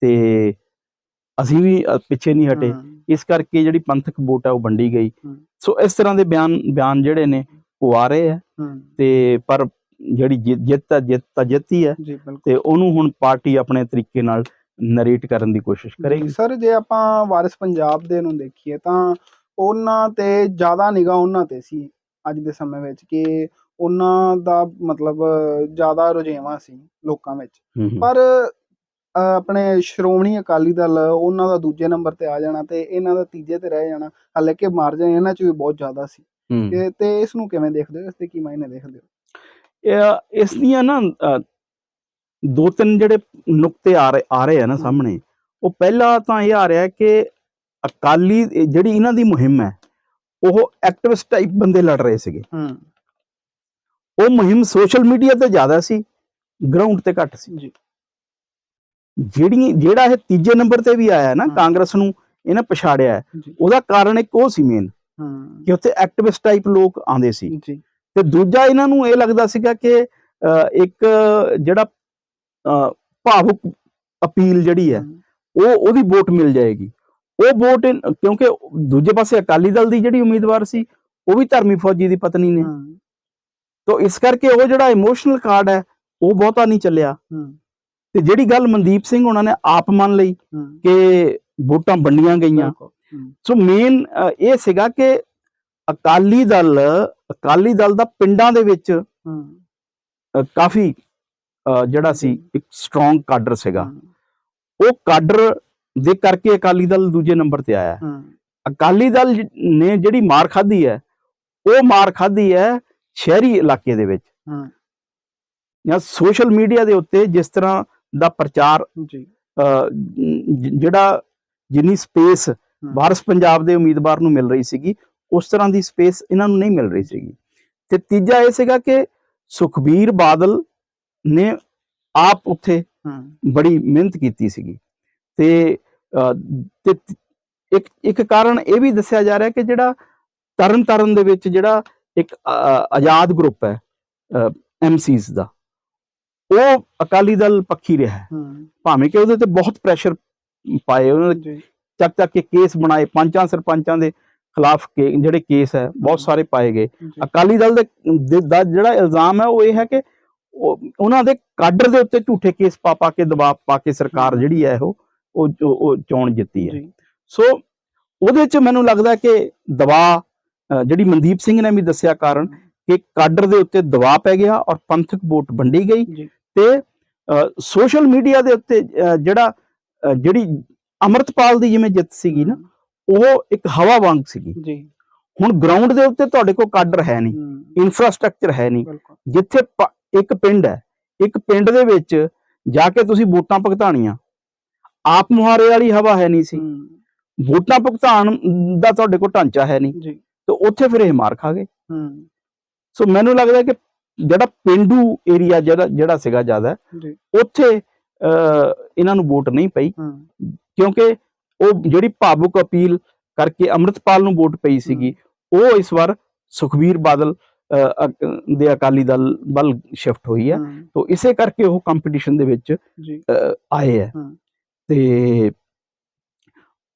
ਤੇ ਅਸੀਂ ਵੀ ਪਿੱਛੇ ਨਹੀਂ ਹਟੇ। ਇਸ ਕਰਕੇ ਜਿਹੜੀ ਪੰਥਕ ਵੋਟ ਹੈ ਉਹ ਵੰਡੀ ਗਈ। ਸੋ ਇਸ ਤਰ੍ਹਾਂ ਦੇ ਬਿਆਨ ਬਿਆਨ ਜਿਹੜੇ ਨੇ ਉਹ ਆ ਰਹੇ ਆ। ਤੇ ਪਰ ਜਿਹੜੀ ਜਿੱਤ ਹੈ ਜਿੱਤ ਤਾਂ ਜਿੱਤ ਹੀ ਤੇ ਉਹਨੂੰ ਹੁਣ ਪਾਰਟੀ ਆਪਣੇ ਤਰੀਕੇ ਨਾਲ ਨਰੇਟ ਕਰਨ ਦੀ ਕੋਸ਼ਿਸ਼ ਕਰੇਗੀ। ਸਰ ਜੇ ਆਪਾਂ ਵਾਰਿਸ ਪੰਜਾਬ ਦੇ ਨੂੰ ਦੇਖੀਏ ਤਾਂ ਉਹਨਾਂ ਤੇ ਜ਼ਿਆਦਾ ਨਿਗਾਹ ਉਹਨਾਂ ਤੇ ਸੀ ਅੱਜ ਦੇ ਸਮੇਂ ਵਿੱਚ ਕਿ ਉਹਨਾਂ ਦਾ ਮਤਲਬ ਜ਼ਿਆਦਾ ਰੁਝੇਵਾਂ ਸੀ ਲੋਕਾਂ ਵਿੱਚ। ਪਰ ਆਪਣੇ ਸ਼੍ਰੋਮਣੀ ਅਕਾਲੀ ਦਲ ਉਹਨਾਂ ਦਾ ਦੂਜੇ ਨੰਬਰ ਤੇ ਆ ਜਾਣਾ ਤੇ ਇਹਨਾਂ ਦਾ ਤੀਜੇ ਤੇ ਰਹਿ ਜਾਣਾ ਹਾਲੇ ਕਿ ਮਾਰਜਨ ਇਹਨਾਂ ਚ ਵੀ ਬਹੁਤ ਜ਼ਿਆਦਾ ਸੀ। ਤੇ- ਤੇ ਇਸ ਨੂੰ ਕਿਵੇਂ ਦੇਖਦੇ ਹੋ? ਇਸ ਤੇ ਕੀ ਮਾਇਨੇ ਦੇਖਦੇ ਹੋ? ਇਹ ਇਸ ਦੀਆਂ ਨਾ ਦੋ ਤਿੰਨ ਜਿਹੜੇ ਨੁਕਤੇ ਆ ਰਹੇ ਆ ਰਹੇ ਆ ਨਾ ਹਮ। ਸਾਹਮਣੇ ਉਹ ਪਹਿਲਾ ਤਾਂ ਇਹ ਆ ਰਿਹਾ ਕਿ ਅਕਾਲੀ ਜਿਹੜੀ ਇਹਨਾਂ ਦੀ ਮੁਹਿੰਮ ਹੈ ਉਹ ਐਕਟਿਵਿਸਟ ਟਾਈਪ ਬੰਦੇ ਲੜ ਰਹੇ ਸੀਗੇ। ਹੂੰ। ਉਹ ਮੁਹਿੰਮ ਸੋਸ਼ਲ ਮੀਡੀਆ ਤੇ ਜ਼ਿਆਦਾ ਸੀ ਗਰਾਊਂਡ ਤੇ ਘੱਟ ਸੀ। ਜੀ। ਜਿਹੜੀ ਜਿਹੜਾ ਇਹ ਤੀਜੇ ਨੰਬਰ ਤੇ ਵੀ ਆਇਆ ਨਾ। ਕਾਂਗਰਸ ਨੂੰ ਇਹਨੇ ਪਛਾੜਿਆ ਉਹਦਾ ਕਾਰਨ ਇੱਕ ਉਹ ਸੀ ਮੇਨ ਕਿ ਉੱਥੇ ਐਕਟਿਵਿਸਟ ਟਾਈਪ ਲੋਕ ਆਉਂਦੇ ਸੀ। ਤੇ ਦੂਜਾ ਇਹਨਾਂ ਨੂੰ ਇਹ ਲੱਗਦਾ ਸੀਗਾ ਕਿ ਇੱਕ ਜਿਹੜਾ ਭਾਵੁਕ ਅਪੀਲ ਜਿਹੜੀ ਹੈ ਉਹ ਉਹਦੀ ਵੋਟ ਮਿਲ ਜਾਏਗੀ। ਉਹ ਵੋਟ ਕਿਉਂਕਿ ਦੂਜੇ ਪਾਸੇ ਅਕਾਲੀ ਦਲ ਦੀ ਜਿਹੜੀ ਉਮੀਦਵਾਰ ਸੀ ਉਹ ਵੀ ਧਰਮੀ ਫੌਜੀ ਦੀ ਪਤਨੀ ਨੇ। ਤਾਂ ਇਸ ਕਰਕੇ ਉਹ ਜਿਹੜਾ ਇਮੋਸ਼ਨਲ ਕਾਰਡ ਹੈ ਉਹ ਬਹੁਤਾ ਨਹੀਂ ਚੱਲਿਆ। ਤੇ ਜਿਹੜੀ ਗੱਲ ਮਨਦੀਪ ਸਿੰਘ ਉਹਨਾਂ ਨੇ ਆਪ ਮੰਨ ਲਈ ਕਿ ਵੋਟਾਂ ਵੰਡੀਆਂ ਗਈਆਂ। ਸੋ ਮੇਨ ਇਹ ਸੀਗਾ ਕਿ ਅਕਾਲੀ ਦਲ ਅਕਾਲੀ ਦਲ ਦਾ ਪਿੰਡਾਂ ਦੇ ਵਿੱਚ ਕਾਫੀ ਜਿਹੜਾ ਸੀ ਇੱਕ ਸਟਰੋਂਗ ਕਾਡਰ ਸੀਗਾ। ਉਹ ਕਾਡਰ ਦੇ ਕਰਕੇ ਅਕਾਲੀ ਦਲ ਦੂਜੇ ਨੰਬਰ ਤੇ ਆਇਆ। ਅਕਾਲੀ ਦਲ ਨੇ ਜਿਹੜੀ ਮਾਰ ਖਾਧੀ ਹੈ ਉਹ ਮਾਰ ਖਾਧੀ ਹੈ ਸ਼ਹਿਰੀ ਇਲਾਕੇ ਦੇ ਵਿੱਚ। ਹੂੰ। ਜਾਂ ਸੋਸ਼ਲ ਮੀਡੀਆ ਦੇ ਉੱਤੇ ਜਿਸ ਤਰ੍ਹਾਂ ਦਾ ਪ੍ਰਚਾਰ ਜੀ। ਜਿਹੜਾ ਜਿੰਨੀ ਸਪੇਸ ਵਾਰਸ ਪੰਜਾਬ ਦੇ ਉਮੀਦਵਾਰ ਨੂੰ ਮਿਲ ਰਹੀ ਸੀਗੀ ਉਸ ਤਰ੍ਹਾਂ ਦੀ ਸਪੇਸ ਇਹਨਾਂ ਨੂੰ ਨਹੀਂ ਮਿਲ ਰਹੀ ਸੀਗੀ। ਤੇ ਤੀਜਾ ਇਹ ਸੀਗਾ ਕਿ ਸੁਖਬੀਰ ਬਾਦਲ ਨੇ ਆਪ ਉੱਥੇ ਬੜੀ ਮਿਹਨਤ ਕੀਤੀ ਸੀਗੀ। ਤੇ ਇੱਕ ਇੱਕ ਕਾਰਨ ਇਹ ਵੀ ਦੱਸਿਆ ਜਾ ਰਿਹਾ ਕਿ ਜਿਹੜਾ ਤਰਨ ਤਾਰਨ ਦੇ ਵਿੱਚ ਜਿਹੜਾ ਇੱਕ ਆਜ਼ਾਦ ਗਰੁੱਪ ਹੈ ਐਮਸੀਜ਼ ਦਾ ਉਹ ਅਕਾਲੀ ਦਲ ਪੱਖੀ ਰਿਹਾ ਹੈ। ਭਾਵੇਂ ਕਿ ਉਹਦੇ ਤੇ ਬਹੁਤ ਪ੍ਰੈਸ਼ਰ ਪਾਏ ਉਹਨਾਂ ਨੇ ਚੱਕ ਚੱਕ ਕੇ ਕੇਸ ਬਣਾਏ ਪੰਚਾਂ ਸਰਪੰਚਾਂ ਦੇ ਖਿਲਾਫ ਕੇ ਜਿਹੜੇ ਕੇਸ ਹੈ ਬਹੁਤ ਸਾਰੇ ਪਾਏ ਗਏ। ਅਕਾਲੀ ਦਲ ਦੇ ਦੇ- ਜਿਹੜਾ ਇਲਜ਼ਾਮ ਹੈ ਉਹ ਇਹ ਹੈ ਕਿ ਉਹ- ਉਹਨਾਂ ਦੇ ਕਾਡਰ ਦੇ ਉੱਤੇ ਝੂਠੇ ਕੇਸ ਪਾ ਪਾ ਕੇ ਦਬਾਅ ਪਾ ਕੇ ਸਰਕਾਰ ਜਿਹੜੀ ਹੈ ਉਹ ਉਹ ਚੋਣ ਜਿੱਤੀ ਹੈ। ਸੋ ਉਹਦੇ ਚ ਮੈਨੂੰ ਲੱਗਦਾ ਕਿ ਦਬਾਅ ਜਿਹੜੀ ਮਨਦੀਪ ਸਿੰਘ ਨੇ ਵੀ ਦੱਸਿਆ ਕਾਰਨ ਕਿ ਕਾਡਰ ਦੇ ਉੱਤੇ ਦਬਾਅ ਪੈ ਗਿਆ ਔਰ ਪੰਥਕ ਵੋਟ ਵੰਡੀ ਗਈ। ਤੇ ਸੋਸ਼ਲ ਮੀਡੀਆ ਦੇ ਉੱਤੇ ਜਿਹੜਾ ਜਿਹੜੀ ਅਮਰਤਪਾਲ ਦੀ ਜਿਵੇਂ ਜਿੱਤ ਸੀਗੀ ਨਾ ਉਹ ਇੱਕ ਹਵਾ ਵਾਂਗ ਸੀਗੀ। ਜੀ। ਹੁਣ ਗਰਾਊਂਡ ਦੇ ਉੱਤੇ ਤੁਹਾਡੇ ਕੋਲ ਕਾਡਰ ਹੈ ਨਹੀਂ ਇਨਫਰਾਸਟ੍ਰਕਚਰ ਹੈ ਨਹੀਂ। ਜਿੱਥੇ ਇੱਕ ਪਿੰਡ ਹੈ ਇੱਕ ਪਿੰਡ ਦੇ ਵਿੱਚ ਜਾ ਕੇ ਤੁਸੀਂ ਵੋਟਾਂ ਭੁਗਤਾਣੀਆਂ। ਆਪ ਮੁਹਾਰੇ ਵਾਲੀ ਹਵਾ ਹੈ ਨਹੀਂ ਸੀ। ਵੋਟਾਂ ਭੁਗਤਾਨ ਦਾ ਤੁਹਾਡੇ ਕੋਲ ਢਾਂਚਾ ਹੈ ਨਹੀਂ। ਜੀ। ਤੇ ਉੱਥੇ ਫਿਰ ਇਹ ਮਾਰ ਖਾ ਗਏ। ਹੂੰ। ਸੋ ਮੈਨੂੰ ਲੱਗਦਾ ਕਿ ਜਿਹੜਾ ਪਿੰਡੂ ਏਰੀਆ ਜਿਹੜਾ ਜਿਹੜਾ ਸੀਗਾ ਜ਼ਿਆਦਾ ਉੱਥੇ ਇਹਨਾਂ ਨੂੰ ਵੋਟ ਨਹੀਂ ਪਈ। ਕਿਉਂਕਿ ਉਹ ਜਿਹੜੀ ਭਾਵੁਕ ਅਪੀਲ ਕਰਕੇ ਅੰਮ੍ਰਿਤਪਾਲ ਨੂੰ ਵੋਟ ਪਈ ਸੀਗੀ ਉਹ ਇਸ ਵਾਰ ਸੁਖਬੀਰ ਬਾਦਲ ਦੇ ਅਕਾਲੀ ਦਲ ਵੱਲ ਸ਼ਿਫਟ ਹੋਈ ਹੈ। ਤੋ ਇਸੇ ਕਰਕੇ ਉਹ ਕੰਪੀਟੀਸ਼ਨ ਦੇ ਵਿੱਚ ਆਏ ਹੈ। ਤੇ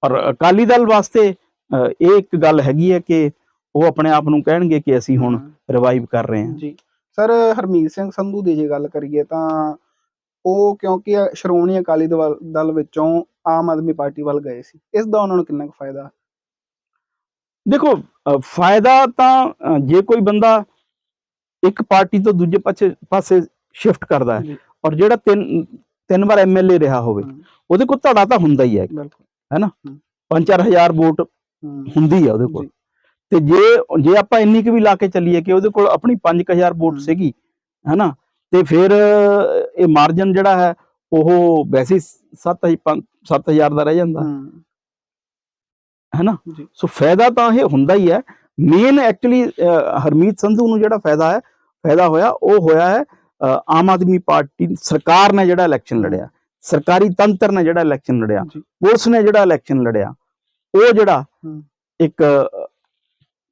ਔਰ ਅਕਾਲੀ ਦਲ ਵਾਸਤੇ ਇਹ ਇੱਕ ਗੱਲ ਹੈਗੀ ਹੈ ਕਿ ਉਹ ਆਪਣੇ ਆਪ ਨੂੰ ਕਹਿਣਗੇ ਕਿ ਅਸੀਂ ਹੁਣ ਰਿਵਾਈਵ ਕਰ ਰਹੇ ਹਾਂ। ਜੀ। ਸਰ ਹਰਮੀਤ ਸਿੰਘ ਸੰਧੂ ਦੀ ਜੇ ਗੱਲ ਕਰੀਏ ਤਾਂ ਉਹ ਕਿਉਂਕਿ ਸ਼੍ਰੋਮਣੀ ਅਕਾਲੀ ਦਲ ਦਲ ਵਿੱਚੋਂ ਆਮ ਆਦਮੀ ਪਾਰਟੀ ਵੱਲ ਗਏ ਸੀ। ਇਸ ਦਾ ਉਹਨਾਂ ਨੂੰ ਕਿੰਨਾ ਕੁ ਫਾਇਦਾ? ਦੇਖੋ ਫਾਇਦਾ ਤਾਂ ਜੇ ਕੋਈ ਬੰਦਾ ਇੱਕ ਪਾਰਟੀ ਤੋਂ ਦੂਜੇ ਪਾਸੇ ਪਾਸੇ ਸ਼ਿਫਟ ਕਰਦਾ ਹੈ ਜੀ। ਔਰ ਜਿਹੜਾ ਤਿੰਨ ਤਿੰਨ ਵਾਰ ਐਮਐਲਏ ਰਿਹਾ ਹੋਵੇ ਉਹਦੇ ਕੋਲ ਧੜਾ ਤਾਂ ਹੁੰਦਾ ਹੀ ਹੈ। ਬਿਲਕੁਲ। 5-4000 ਵੋਟ ਹੁੰਦੀ ਹੈ ਉਹਦੇ ਕੋਲ। ਜੀ, ਤੇ ਜੇ ਜੇ ਆਪਾਂ ਇੰਨੀ ਕੁ ਵੀ ਲਾ ਕੇ ਚੱਲੀਏ ਕਿ ਉਹਦੇ ਕੋਲ ਆਪਣੀ 5000 ਵੋਟ। ਸੀਗੀ ਹੈਨਾ ਤੇ ਫਿਰ ਇਹ ਮਾਰਜਨ ਜਿਹੜਾ ਹੈ ਉਹ ਵੈਸੇ 7 7000 ਦਾ ਰਹਿ ਜਾਂਦਾ। ਹੈਨਾ ਸੋ ਫਾਇਦਾ ਤਾਂ ਇਹ ਹੁੰਦਾ ਹੀ ਹੈ। ਮੇਨ ਐਕਚੁਅਲੀ ਹਰਮੀਤ ਸੰਧੂ ਨੂੰ ਜਿਹੜਾ ਫਾਇਦਾ ਹੈ ਫਾਇਦਾ ਹੋਇਆ ਉਹ ਹੋਇਆ ਹੈ ਆਮ ਆਦਮੀ ਪਾਰਟੀ ਸਰਕਾਰ ਨੇ ਜਿਹੜਾ ਇਲੈਕਸ਼ਨ ਲੜਿਆ ਸਰਕਾਰੀ ਤੰਤਰ ਨੇ ਜਿਹੜਾ ਇਲੈਕਸ਼ਨ ਲੜਿਆ ਪੁਲਿਸ ਨੇ ਜਿਹੜਾ ਇਲੈਕਸ਼ਨ ਲੜਿਆ ਉਹ ਜਿਹੜਾ। ਇੱਕ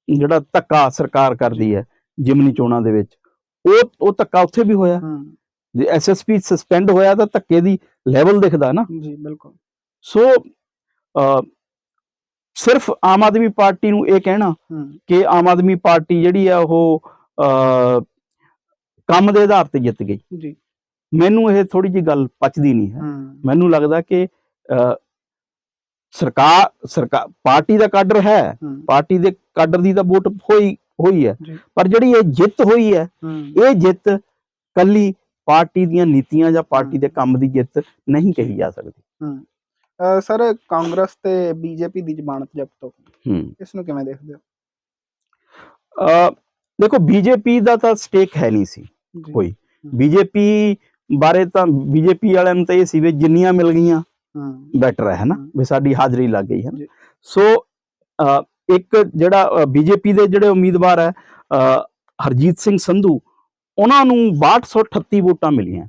ਜਿਹੜਾ ਧੱਕਾ ਸਰਕਾਰ ਕਰਦੀ ਹੈ ਜਿਮਨੀ ਚੋਣਾਂ ਦੇ ਵਿੱਚ ਉਹ ਉਹ ਧੱਕਾ ਉੱਥੇ ਵੀ ਹੋਇਆ। ਜੇ ਐਸਐਸਪੀ ਸਸਪੈਂਡ ਹੋਇਆ ਤਾਂ ਧੱਕੇ ਦੀ ਲੈਵਲ ਦਿਖਦਾ ਨਾ। ਜੀ ਬਿਲਕੁਲ। ਸੋ ਸਿਰਫ ਆਮ ਆਦਮੀ ਪਾਰਟੀ ਨੂੰ ਇਹ ਕਹਿਣਾ ਕਿ ਆਮ ਆਦਮੀ ਪਾਰਟੀ ਜਿਹੜੀ ਆ ਉਹ ਕੰਮ ਦੇ ਆਧਾਰ ਤੇ ਜਿੱਤ ਗਈ। ਜੀ। ਮੈਨੂੰ ਇਹ ਥੋੜੀ ਜੀ ਗੱਲ ਪਚਦੀ ਨਹੀਂ ਹੈ। ਮੈਨੂੰ ਲੱਗਦਾ ਕਿ ਸਰਕਾਰ ਸਰਕਾਰ ਪਾਰਟੀ ਦਾ ਕਾਡਰ ਹੈ। ਪਾਰਟੀ ਦੇ ਕਾਡਰ ਦੀ ਤਾਂ ਵੋਟ ਹੋਈ ਹੋਈ ਹੈ। ਪਰ ਜਿਹੜੀ ਇਹ ਜਿੱਤ ਹੋਈ ਹੈ ਇਹ ਜਿੱਤ ਕੱਲੀ ਪਾਰਟੀ ਦੀਆਂ ਨੀਤੀਆਂ ਜਾਂ ਪਾਰਟੀ ਦੇ। ਕੰਮ ਦੀ ਜਿੱਤ ਨਹੀਂ ਕਹੀ ਜਾ ਸਕਦੀ। ਸਰ ਕਾਂਗਰਸ ਤੇ ਬੀਜੇਪੀ ਦੀ ਜ਼ਮਾਨਤ ਜ਼ਬਤ ਹੋ ਇਸ ਨੂੰ ਕਿਵੇਂ ਦੇਖਦੇ ਹੋ? ਅਹ, ਦੇਖੋ ਬੀਜੇਪੀ ਦਾ ਤਾਂ ਸਟੇਕ ਹੈ ਨਹੀਂ ਸੀ ਕੋਈ। ਬੀਜੇਪੀ ਬਾਰੇ ਤਾਂ ਬੀਜੇਪੀ ਵਾਲਿਆਂ ਨੂੰ ਤਾਂ ਇਹ ਸੀ ਵੀ ਜਿੰਨੀਆਂ ਮਿਲ ਗਈਆਂ ਬੈਟਰ ਹੈ ਨਾ। ਵੀ ਸਾਡੀ ਹਾਜ਼ਰੀ ਲੱਗ ਗਈ ਹੈ। ਸੋ ਇੱਕ ਜਿਹੜਾ ਬੀਜੇਪੀ ਦੇ ਜਿਹੜੇ ਉਮੀਦਵਾਰ ਹੈ ਹਰਜੀਤ ਸਿੰਘ ਸੰਧੂ ਉਹਨਾਂ ਨੂੰ 6238 ਵੋਟਾਂ ਮਿਲੀਆਂ।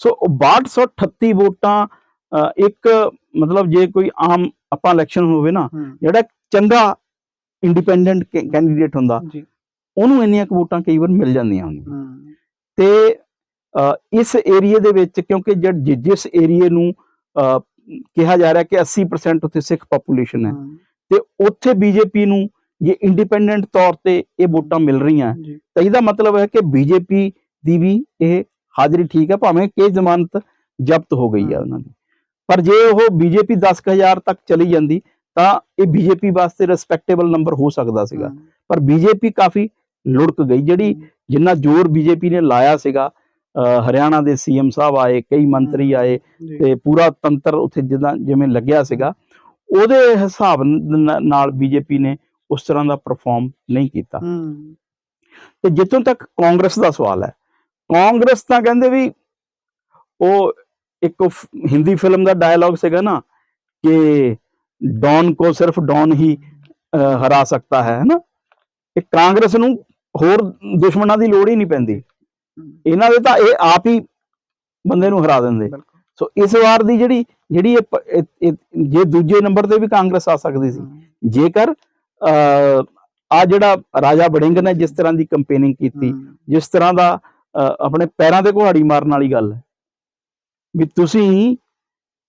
ਸੋ ਉਹ 6238 ਵੋਟਾਂ ਇੱਕ ਮਤਲਬ ਜੇ ਕੋਈ ਆਮ ਆਪਾਂ ਇਲੈਕਸ਼ਨ ਹੋਵੇ ਨਾ ਜਿਹੜਾ ਚੰਗਾ ਇੰਡੀਪੈਂਡੈਂਟ ਕੈਂਡੀਡੇਟ ਹੁੰਦਾ ਉਹਨੂੰ ਇੰਨੀਆਂ ਵੋਟਾਂ ਕਈ ਵਾਰ ਮਿਲ ਜਾਂਦੀਆਂ ਹੁੰਦੀਆਂ। ਤੇ ਇਸ ਏਰੀਏ ਦੇ ਵਿੱਚ ਕਿਉਂਕਿ ਜਿਸ ਏਰੀਏ ਨੂੰ ਕਿਹਾ ਜਾ ਰਿਹਾ ਕਿ 80% ਉੱਥੇ ਸਿੱਖ ਪੋਪੂਲੇਸ਼ਨ ਹੈ। ਤੇ ਉੱਥੇ ਬੀਜੇਪੀ ਨੂੰ ਜੇ ਇੰਡੀਪੈਂਡੈਂਟ ਤੌਰ ਤੇ ਇਹ ਵੋਟਾਂ ਮਿਲ ਰਹੀਆਂ ਤਾਂ ਇਹਦਾ ਮਤਲਬ ਹੈ ਕਿ ਬੀਜੇਪੀ ਦੀ ਵੀ ਇਹ ਹਾਜ਼ਰੀ ਠੀਕ ਹੈ ਭਾਵੇਂ ਕਿ ਜ਼ਮਾਨਤ ਜ਼ਬਤ ਹੋ ਗਈ ਹੈ। ਉਹਨਾਂ ਦੀ। ਪਰ ਜੇ ਉਹ ਬੀਜੇਪੀ 10000 ਤੱਕ ਚਲੀ ਜਾਂਦੀ ਤਾਂ ਇਹ ਬੀਜੇਪੀ ਵਾਸਤੇ ਰਿਸਪੈਕਟੇਬਲ ਨੰਬਰ ਹੋ ਸਕਦਾ ਸੀਗਾ। ਪਰ ਬੀਜੇਪੀ ਕਾਫੀ ਲੁੜਕ ਗਈ ਜਿਹੜੀ ਜਿੰਨਾ ਜ਼ੋਰ ਬੀਜੇਪੀ ਨੇ ਲਾਇਆ ਸੀਗਾ ਹਰਿਆਣਾ ਦੇ ਸੀਐਮ ਸਾਹਿਬ ਆਏ ਕਈ ਮੰਤਰੀ। ਆਏ ਤੇ ਪੂਰਾ ਤੰਤਰ ਉੱਥੇ ਜਿੱਦਾਂ ਜਿਵੇਂ ਲੱਗਿਆ ਸੀਗਾ ਉਹਦੇ ਹਿਸਾਬ ਨਾਲ ਬੀਜੇਪੀ ਨੇ ਉਸ ਤਰ੍ਹਾਂ ਦਾ ਪਰਫਾਰਮ ਨਹੀਂ ਕੀਤਾ। ਤੇ ਜਿੱਥੋਂ ਤੱਕ ਕਾਂਗਰਸ ਦਾ ਸਵਾਲ ਹੈ ਕਾਂਗਰਸ ਤਾਂ ਕਹਿੰਦੇ ਵੀ ਉਹ ਇੱਕ ਹਿੰਦੀ ਫਿਲਮ ਦਾ ਡਾਇਲੌਗ ਸੀਗਾ ਨਾ ਕਿ ਡੌਨ ਕੋ ਸਿਰਫ ਡੌਨ ਹੀ ਹਰਾ ਸਕਤਾ ਹੈ ਨਾ? ਇਹ ਕਾਂਗਰਸ ਨੂੰ ਹੋਰ ਦੁਸ਼ਮਣਾਂ ਦੀ ਲੋੜ ਹੀ ਨਹੀਂ ਪੈਂਦੀ। ਇਹਨਾਂ ਦੇ ਤਾਂ ਇਹ ਆਪ ਹੀ ਬੰਦੇ ਨੂੰ ਹਰਾ ਦਿੰਦੇ। ਸੋ ਇਸ ਵਾਰ ਦੀ ਜਿਹੜੀ ਜਿਹੜੀ ਜੇ ਦੂਜੇ ਨੰਬਰ ਤੇ ਵੀ ਕਾਂਗਰਸ ਆ ਸਕਦੀ ਸੀ। ਜੇਕਰ ਆ ਜਿਹੜਾ ਰਾਜਾ ਵੜਿੰਗ ਨੇ ਜਿਸ ਤਰ੍ਹਾਂ ਦੀ ਕੰਪੇਨਿੰਗ ਕੀਤੀ ਜਿਸ ਤਰ੍ਹਾਂ ਦਾ ਆਪਣੇ ਪੈਰਾਂ ਤੇ ਕੁਹਾੜੀ ਮਾਰਨ ਵਾਲੀ ਗੱਲ ਹੈ। ਵੀ ਤੁਸੀਂ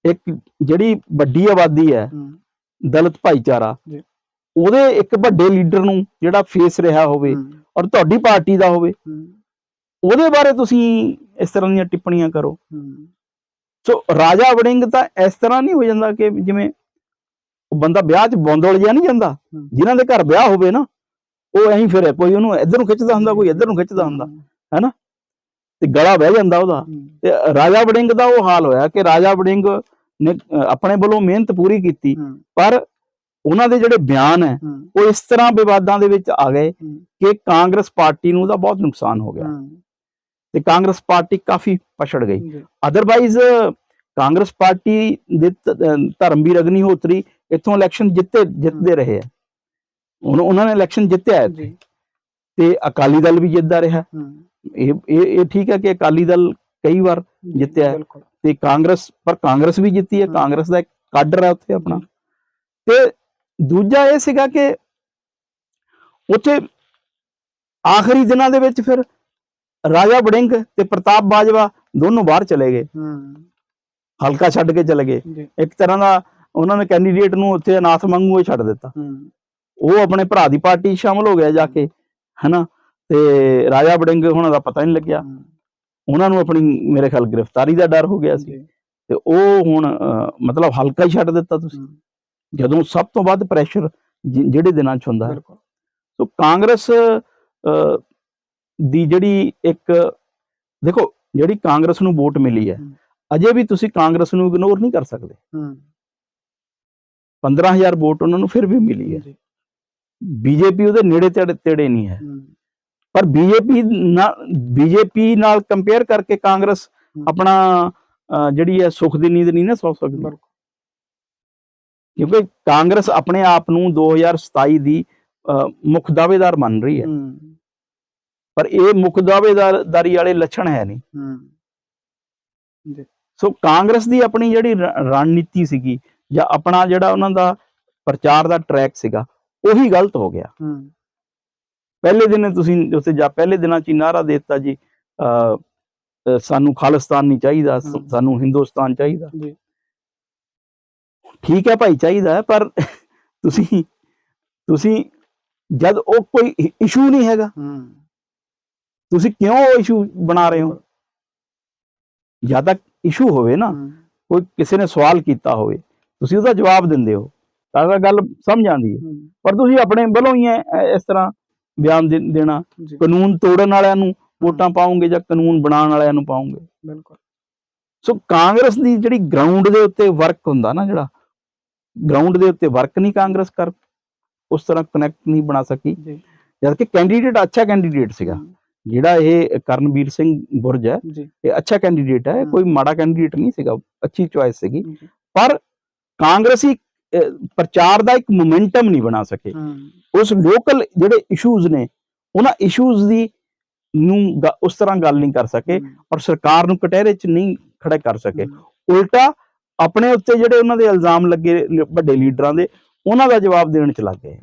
ਇੱਕ ਜਿਹੜੀ ਵੱਡੀ ਆਬਾਦੀ ਹੈ ਦਲਿਤ ਭਾਈਚਾਰਾ। ਉਹਦੇ ਇੱਕ ਵੱਡੇ ਲੀਡਰ ਨੂੰ ਜਿਹੜਾ ਫੇਸ ਰਿਹਾ ਹੋਵੇ ਔਰ ਤੁਹਾਡੀ ਪਾਰਟੀ ਦਾ ਹੋਵੇ ਉਹਦੇ ਬਾਰੇ ਤੁਸੀਂ ਇਸ ਤਰ੍ਹਾਂ ਦੀਆਂ ਟਿੱਪਣੀਆਂ ਕਰੋ। ਸੋ ਰਾਜਾ ਵੜਿੰਗ ਤਾਂ ਇਸ ਤਰ੍ਹਾਂ ਨਹੀਂ ਹੋ ਜਾਂਦਾ ਕਿ ਜਿਵੇਂ ਉਹ ਬੰਦਾ ਵਿਆਹ 'ਚ ਬੌਂਦਲ ਜਿਹਾ ਨਹੀਂ ਜਾਂਦਾ। ਜਿਨ੍ਹਾਂ ਦੇ ਘਰ ਵਿਆਹ ਹੋਵੇ ਨਾ ਉਹ ਐਂ ਫਿਰ ਕੋਈ ਉਹਨੂੰ ਇੱਧਰ ਨੂੰ ਖਿੱਚਦਾ ਹੁੰਦਾ ਕੋਈ ਇੱਧਰ ਨੂੰ ਖਿੱਚਦਾ ਹੁੰਦਾ ਤੇ ਗਲਾ ਬਹਿ ਜਾਂਦਾ ਉਹਦਾ। ਤੇ ਰਾਜਾ ਵੜਿੰਗ ਦਾ ਉਹ ਹਾਲ ਹੋਇਆ ਕਿ ਰਾਜਾ ਵੜਿੰਗ ਨੇ ਆਪਣੇ ਵੱਲੋਂ ਮਿਹਨਤ ਪੂਰੀ ਕੀਤੀ ਪਰ ਉਹਨਾਂ ਦੇ ਜਿਹੜੇ ਬਿਆਨ ਹੈ ਉਹ ਇਸ ਤਰ੍ਹਾਂ ਵਿਵਾਦਾਂ ਦੇ ਵਿੱਚ ਆ ਗਏ ਕਿ ਕਾਂਗਰਸ ਪਾਰਟੀ ਨੂੰ ਦਾ ਬਹੁਤ ਨੁਕਸਾਨ ਹੋ ਗਿਆ। ਤੇ ਕਾਂਗਰਸ ਪਾਰਟੀ ਕਾਫੀ ਪਛੜ ਗਈ। ਅਦਰਵਾਈਜ਼ ਕਾਂਗਰਸ ਪਾਰਟੀ ਦੇ ਧ- ਅਹ ਧਰਮਵੀਰ ਅਗਨੀਹੋਤਰੀ ਇੱਥੋਂ ਇਲੈਕਸ਼ਨ ਜਿੱਤੇ ਜਿੱਤਦੇ ਰਹੇ ਆ। ਹੁਣ ਉਹਨਾਂ ਨੇ ਇਲੈਕਸ਼ਨ ਜਿੱਤਿਆ ਤੇ ਅਕਾਲੀ ਦਲ ਵੀ ਜਿੱਤਦਾ ਰਿਹਾ। ਇਹ ਇਹ ਠੀਕ ਹੈ ਕਿ ਅਕਾਲੀ ਦਲ ਕਈ ਵਾਰ ਜਿੱਤਿਆ। ਤੇ ਕਾਂਗਰਸ ਪਰ ਕਾਂਗਰਸ ਵੀ ਜਿੱਤੀ ਹੈ। ਕਾਂਗਰਸ ਦਾ ਇੱਕ ਕਾਡਰ ਹੈ ਉੱਥੇ ਆਪਣਾ। ਤੇ ਦੂਜਾ ਇਹ ਸੀਗਾ ਕਿ ਉੱਥੇ ਆਖਰੀ ਦਿਨਾਂ ਦੇ ਵਿੱਚ ਫਿਰ ਰਾਜਾ ਵੜਿੰਗ ਤੇ ਪ੍ਰਤਾਪ ਬਾਜਵਾ ਦੋਨੋਂ ਬਾਹਰ ਚਲੇ ਗਏ। ਹਲਕਾ ਛੱਡ ਕੇ ਚਲੇ ਗਏ। ਇੱਕ ਤਰ੍ਹਾਂ ਦਾ ਉਹਨਾਂ ਨੇ ਕੈਂਡੀਡੇਟ ਨੂੰ ਉੱਥੇ ਅਨਾਥ ਮੰਗੂ ਛੱਡ ਦਿੱਤਾ। ਉਹ ਆਪਣੇ ਭਰਾ ਦੀ ਪਾਰਟੀ ਸ਼ਾਮਲ ਹੋ ਗਿਆ ਜਾ ਕੇ ਹਨਾ? ਤੇ ਰਾਜਾ ਵੜਿੰਗ ਉਹਨਾਂ ਦਾ ਪਤਾ ਨਹੀਂ ਲੱਗਿਆ। ਉਹਨਾਂ ਨੂੰ ਆਪਣੀ ਮੇਰੇ ਖਿਆਲ ਗ੍ਰਿਫਤਾਰੀ ਦਾ ਡਰ ਹੋ ਗਿਆ ਸੀ। ਤੇ ਉਹ ਹੁਣ ਮਤਲਬ ਹਲਕਾ ਹੀ ਛੱਡ ਦਿੱਤਾ ਤੁਸੀਂ। ਜਦੋਂ ਸਭ ਤੋਂ ਵੱਧ ਪ੍ਰੈਸ਼ਰ ਜਿਹੜੇ ਦਿਨਾਂ 'ਚ ਹੁੰਦਾ ਸੋ ਕਾਂਗਰਸ ਦੀ ਜਿਹੜੀ ਇੱਕ ਦੇਖੋ ਜਿਹੜੀ ਕਾਂਗਰਸ ਨੂੰ ਵੋਟ ਮਿਲੀ ਹੈ। ਅਜੇ ਵੀ ਤੁਸੀਂ ਕਾਂਗਰਸ ਨੂੰ ਇਗਨੋਰ ਨਹੀਂ ਕਰ ਸਕਦੇ। ਹੂੰ, 15000 ਵੋਟ ਉਹਨਾਂ ਨੂੰ ਫਿਰ ਵੀ ਮਿਲੀ ਹੈ। ਬੀਜੇਪੀ ਉਹਦੇ ਨੇੜੇ ਤੇੜੇ ਤੇੜੇ ਨਹੀਂ ਹੈ। ਪਰ ਬੀਜੇਪੀ ਨਾਲ ਬੀਜੇਪੀ ਨਾਲ ਕੰਪੇਅਰ ਕਰਕੇ ਕਾਂਗਰਸ। ਆਪਣਾ ਜਿਹੜੀ ਹੈ ਸੁੱਖ ਦੀ ਨੀਂਦ ਨਹੀਂ ਨਾ ਸੌ ਸਕਦੀ। ਕਿਉਂਕਿ ਕਾਂਗਰਸ ਆਪਣੇ ਆਪ ਨੂੰ 2027 ਦੀ ਮੁੱਖ ਦਾਅਵੇਦਾਰ ਮੰਨ ਰਹੀ ਹੂੰ, ਪਰ ਇਹ ਮੁੱਖ ਦਾਅਵੇਦਾਰੀ ਵਾਲੇ ਲੱਛਣ ਹੈ ਨਹੀਂ। ਹੂੰ, ਸੋ ਕਾਂਗਰਸ ਦੀ ਆਪਣੀ ਜਿਹੜੀ ਰਣਨੀਤੀ ਸੀਗੀ ਜਾਂ ਆਪਣਾ ਜਿਹੜਾ ਉਹਨਾਂ ਦਾ ਪ੍ਰਚਾਰ ਦਾ ਟਰੈਕ ਸੀਗਾ ਉਹੀ ਗਲਤ ਹੋ ਗਿਆ। ਹੂੰ, ਪਹਿਲੇ ਦਿਨ ਤੁਸੀਂ ਉੱਥੇ ਜਾ ਪਹਿਲੇ ਦਿਨਾਂ 'ਚ ਨਾਰਾ ਦੇ ਦਿੱਤਾ ਜੀ ਸਾਨੂੰ ਖਾਲਿਸਤਾਨ ਨਹੀਂ ਚਾਹੀਦਾ। ਸਾਨੂੰ ਹਿੰਦੁਸਤਾਨ ਚਾਹੀਦਾ। ਜੀ, ਠੀਕ ਹੈ ਭਾਈ ਚਾਹੀਦਾ ਪਰ ਤੁਸੀਂ ਤੁਸੀਂ ਜਦ ਉਹ ਕੋਈ ਇਸ਼ੂ ਨਹੀਂ ਹੈਗਾ। ਹੂੰ, ਤੁਸੀਂ ਕਿਉਂ ਉਹ ਇਸ਼ੂ ਬਣਾ ਰਹੇ ਹੋ? ਤੱਕ ਇਸ਼ੂ ਹੋਵੇ ਨਾ ਕੋਈ ਕਿਸੇ ਨੇ ਸਵਾਲ ਕੀਤਾ ਹੋਵੇ ਤੁਸੀਂ ਉਹਦਾ ਜਵਾਬ ਦਿੰਦੇ ਹੋ ਤਾਂ ਤਾਂ ਗੱਲ ਸਮਝ ਆਉਂਦੀ ਹੈ। ਪਰ ਤੁਸੀਂ ਆਪਣੇ ਵੱਲੋਂ ਹੀ ਇਸ ਤਰ੍ਹਾਂ ਬਿਆਨ ਦੇਣਾ ਜੀ, ਕਾਨੂੰਨ ਤੋੜਨ ਵਾਲਿਆਂ ਨੂੰ ਵੋਟਾਂ ਪਾਉਂਗੇ ਜਾਂ ਕਾਨੂੰਨ ਬਣਾਉਣ ਵਾਲਿਆਂ ਨੂੰ ਪਾਉਂਗੇ ਬਿਲਕੁਲ, ਸੋ ਕਾਂਗਰਸ ਦੀ ਜਿਹੜੀ ਗਰਾਊਂਡ ਦੇ ਉੱਤੇ ਵਰਕ ਹੁੰਦਾ ਨਾ ਜਿਹੜਾ ਗਰਾਊਂਡ ਦੇ ਉੱਤੇ ਵਰਕ ਨਹੀਂ ਕਾਂਗਰਸ ਕਰ ਉਸ ਤਰ੍ਹਾਂ ਕਨੈਕਟ ਨਹੀਂ ਬਣਾ ਸਕੀ। ਜੀ, ਜਦ ਕਿ ਕੈਂਡੀਡੇਟ ਅੱਛਾ ਕੈਂਡੀਡੇਟ ਸੀਗਾ। ਜਿਹੜਾ ਇਹ ਕਰਨਵੀਰ ਸਿੰਘ ਬੁਰਜ ਹੈ ਇਹ ਅੱਛਾ ਕੈਂਡੀਡੇਟ ਹੈ। ਕੋਈ ਮਾੜਾ ਕੈਂਡੀਡੇਟ ਨਹੀਂ ਸੀਗਾ ਅੱਛੀ ਚੁਆਇਸ ਸੀਗੀ। ਪਰ ਕਾਂਗਰਸੀ ਪ੍ਰਚਾਰ ਦਾ ਇੱਕ ਮੋਮੈਂਟਮ ਨਹੀਂ ਬਣਾ ਸਕੇ। ਉਸ ਲੋਕਲ ਜਿਹੜੇ ਇਸ਼ੂਜ਼ ਨੇ ਉਹਨਾਂ ਇਸ਼ੂਜ਼ ਦੀ ਨੂੰ ਉਸ ਤਰ੍ਹਾਂ ਗੱਲ ਨਹੀਂ ਕਰ ਸਕੇ ਔਰ ਸਰਕਾਰ ਨੂੰ ਕਟਹਿਰੇ 'ਚ ਨਹੀਂ ਖੜਾ ਕਰ ਸਕੇ। ਉਲਟਾ ਆਪਣੇ ਉੱਤੇ ਜਿਹੜੇ ਉਹਨਾਂ ਦੇ ਇਲਜ਼ਾਮ ਲੱਗੇ ਵੱਡੇ ਲੀਡਰਾਂ ਦੇ ਉਹਨਾਂ ਦਾ ਜਵਾਬ ਦੇਣ 'ਚ ਲੱਗ ਗਏ।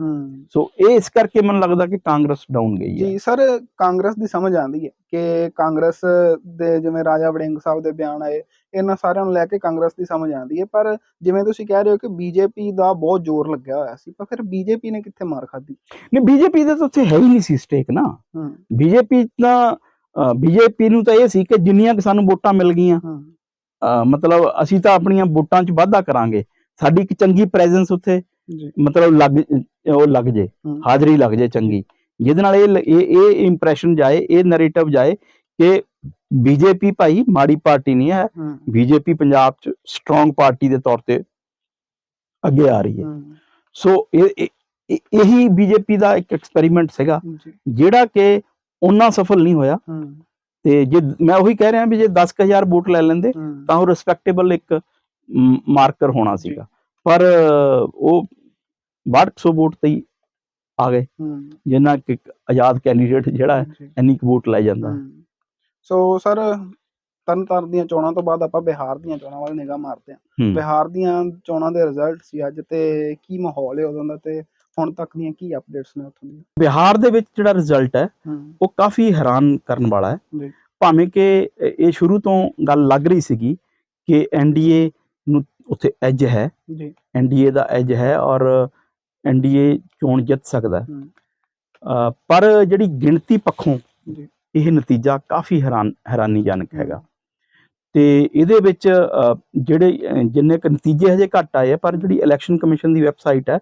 ਸੋ ਇਹ ਇਸ ਕਰਕੇ ਮੈਨੂੰ ਲੱਗਦਾ ਕਿ ਕਾਂਗਰਸ ਡਾਊਨ ਗਈ ਹੈ। ਜੀ ਸਰ ਕਾਂਗਰਸ ਦੀ ਸਮਝ ਆਉਂਦੀ ਹੈ ਕਿ ਕਾਂਗਰਸ ਦੇ ਜਿਵੇਂ ਰਾਜਾ ਵੜਿੰਗ ਸਾਹਿਬ ਦੇ ਬਿਆਨ ਆਏ ਇਹਨਾਂ ਸਾਰਿਆਂ ਨੂੰ ਲੈ ਕੇ ਕਾਂਗਰਸ ਦੀ ਸਮਝ ਆਉਂਦੀ ਹੈ। ਪਰ ਜਿਵੇਂ ਤੁਸੀਂ ਕਹਿ ਰਹੇ ਹੋ ਕਿ ਬੀਜੇਪੀ ਦਾ ਬਹੁਤ ਜ਼ੋਰ ਲੱਗਿਆ ਹੋਇਆ ਸੀ ਪਰ ਫਿਰ ਬੀਜੇਪੀ ਨੇ ਕਿੱਥੇ ਮਾਰ ਖਾਧੀ? ਨਹੀਂ ਬੀਜੇਪੀ ਦੇ ਤਾਂ ਉੱਥੇ ਹੈ ਹੀ ਨਹੀਂ ਸੀ ਸਟੇਕ ਨਾ। ਬੀਜੇਪੀ ਤਾਂ ਬੀਜੇਪੀ ਨੂੰ ਤਾਂ ਇਹ ਸੀ ਕਿ ਜਿੰਨੀਆਂ ਕਿ ਸਾਨੂੰ ਵੋਟਾਂ ਮਿਲ ਗਈਆਂ ਮਤਲਬ ਅਸੀਂ ਤਾਂ ਆਪਣੀਆਂ ਵੋਟਾਂ 'ਚ ਵਾਧਾ ਕਰਾਂਗੇ। ਸਾਡੀ ਇੱਕ ਚੰਗੀ ਪ੍ਰੈਜ਼ੈਂਸ ਉੱਥੇ ਮਤਲਬ ਲੱਗ ਉਹ ਲੱਗ ਜੇ। ਹਾਜ਼ਰੀ ਲੱਗ ਜੇ ਚੰਗੀ। ਜਿਹਦੇ ਨਾਲ ਇਹ ਇਹ ਇੰਪ੍ਰੈਸ਼ਨ ਜਾਏ ਇਹ ਨੈਰੇਟਿਵ ਜਾਏ ਕਿ ਬੀਜੇਪੀ ਭਾਈ ਮਾੜੀ ਪਾਰਟੀ ਨਹੀਂ ਹੈ। ਬੀਜੇਪੀ ਪੰਜਾਬ 'ਚ ਸਟਰੋਂਗ ਪਾਰਟੀ ਦੇ ਤੌਰ ਤੇ ਅੱਗੇ ਆ ਰਹੀ ਹੈ। ਸੋ ਇਹ ਇਹ- ਬੀਜੇਪੀ ਦਾ ਇੱਕ ਐਕਸਪੈਰੀਮੈਂਟ ਸੀਗਾ। ਜਿਹੜਾ ਕਿ ਉਹਨਾਂ ਸਫਲ ਨਹੀਂ ਹੋਇਆ। ਤੇ ਜੇ ਮੈਂ ਉਹੀ ਕਹਿ ਰਿਹਾ ਵੀ ਜੇ 10000 ਵੋਟ ਲੈ ਲੈਂਦੇ ਤਾਂ ਉਹ ਰਿਸਪੈਕਟੇਬਲ ਇੱਕ ਮਾਰਕਰ ਹੋਣਾ। ਸੀਗਾ। ਪਰ ਉਹ 6200 ਵੋਟ ਤੇ ਹੀ ਆ ਗਏ। ਜਿੰਨਾ ਕਿ ਆਜ਼ਾਦ ਕੈਂਡੀਡੇਟ ਜਿਹੜਾ ਹੈ ਇੰਨੀ ਕੁ ਵੋਟ ਲੈ ਜਾਂਦਾ। ਸੋ ਸਰ ਤਰਨਤਾਰਨ ਦੀਆਂ ਚੋਣਾਂ ਤੋਂ ਬਾਅਦ ਆਪਾਂ ਬਿਹਾਰ ਦੀਆਂ ਚੋਣਾਂ ਵੱਲ ਨਿਗਾਹ ਮਾਰਦੇ ਹਾਂ। ਬਿਹਾਰ ਦੀਆਂ ਚੋਣਾਂ ਦੇ ਰਿਜ਼ਲਟ ਸੀ ਅੱਜ ਤੇ ਕੀ ਮਾਹੌਲ ਹੈ ਉਦੋਂ ਦਾ ਤੇ ਹੁਣ ਤੱਕ ਦੀਆਂ ਕੀ ਅਪਡੇਟਸ ਨੇ ਉੱਥੋਂ ਦੀਆਂ? ਬਿਹਾਰ ਦੇ ਵਿੱਚ ਜਿਹੜਾ ਰਿਜ਼ਲਟ ਹੈ ਉਹ ਕਾਫੀ ਹੈਰਾਨ ਕਰਨ ਵਾਲਾ ਹੈ। ਭਾਵੇਂ ਕਿ ਇਹ ਸ਼ੁਰੂ ਤੋਂ ਗੱਲ ਲੱਗ ਰਹੀ ਸੀਗੀ ਕਿ ਐਨਡੀਏ ਉੱਥੇ ਐਜ ਹੈ। ਜੀ। ਐਨਡੀਏ ਦਾ ਐਜ ਹੈ ਔਰ ਐਨਡੀਏ ਚੋਣ ਜਿੱਤ ਸਕਦਾ ਪਰ ਜਿਹੜੀ ਗਿਣਤੀ ਪੱਖੋਂ ਜੀ। ਇਹ ਨਤੀਜਾ ਕਾਫੀ ਹੈਰਾਨ ਹੈਰਾਨੀਜਨਕ। ਹੈਗਾ। ਤੇ ਇਹਦੇ ਵਿੱਚ ਜਿਹੜੇ ਜਿੰਨੇ ਕੁ ਨਤੀਜੇ ਹਜੇ ਘੱਟ ਆਏ ਪਰ ਜਿਹੜੀ ਇਲੈਕਸ਼ਨ ਕਮਿਸ਼ਨ ਦੀ ਵੈਬਸਾਈਟ ਹੈ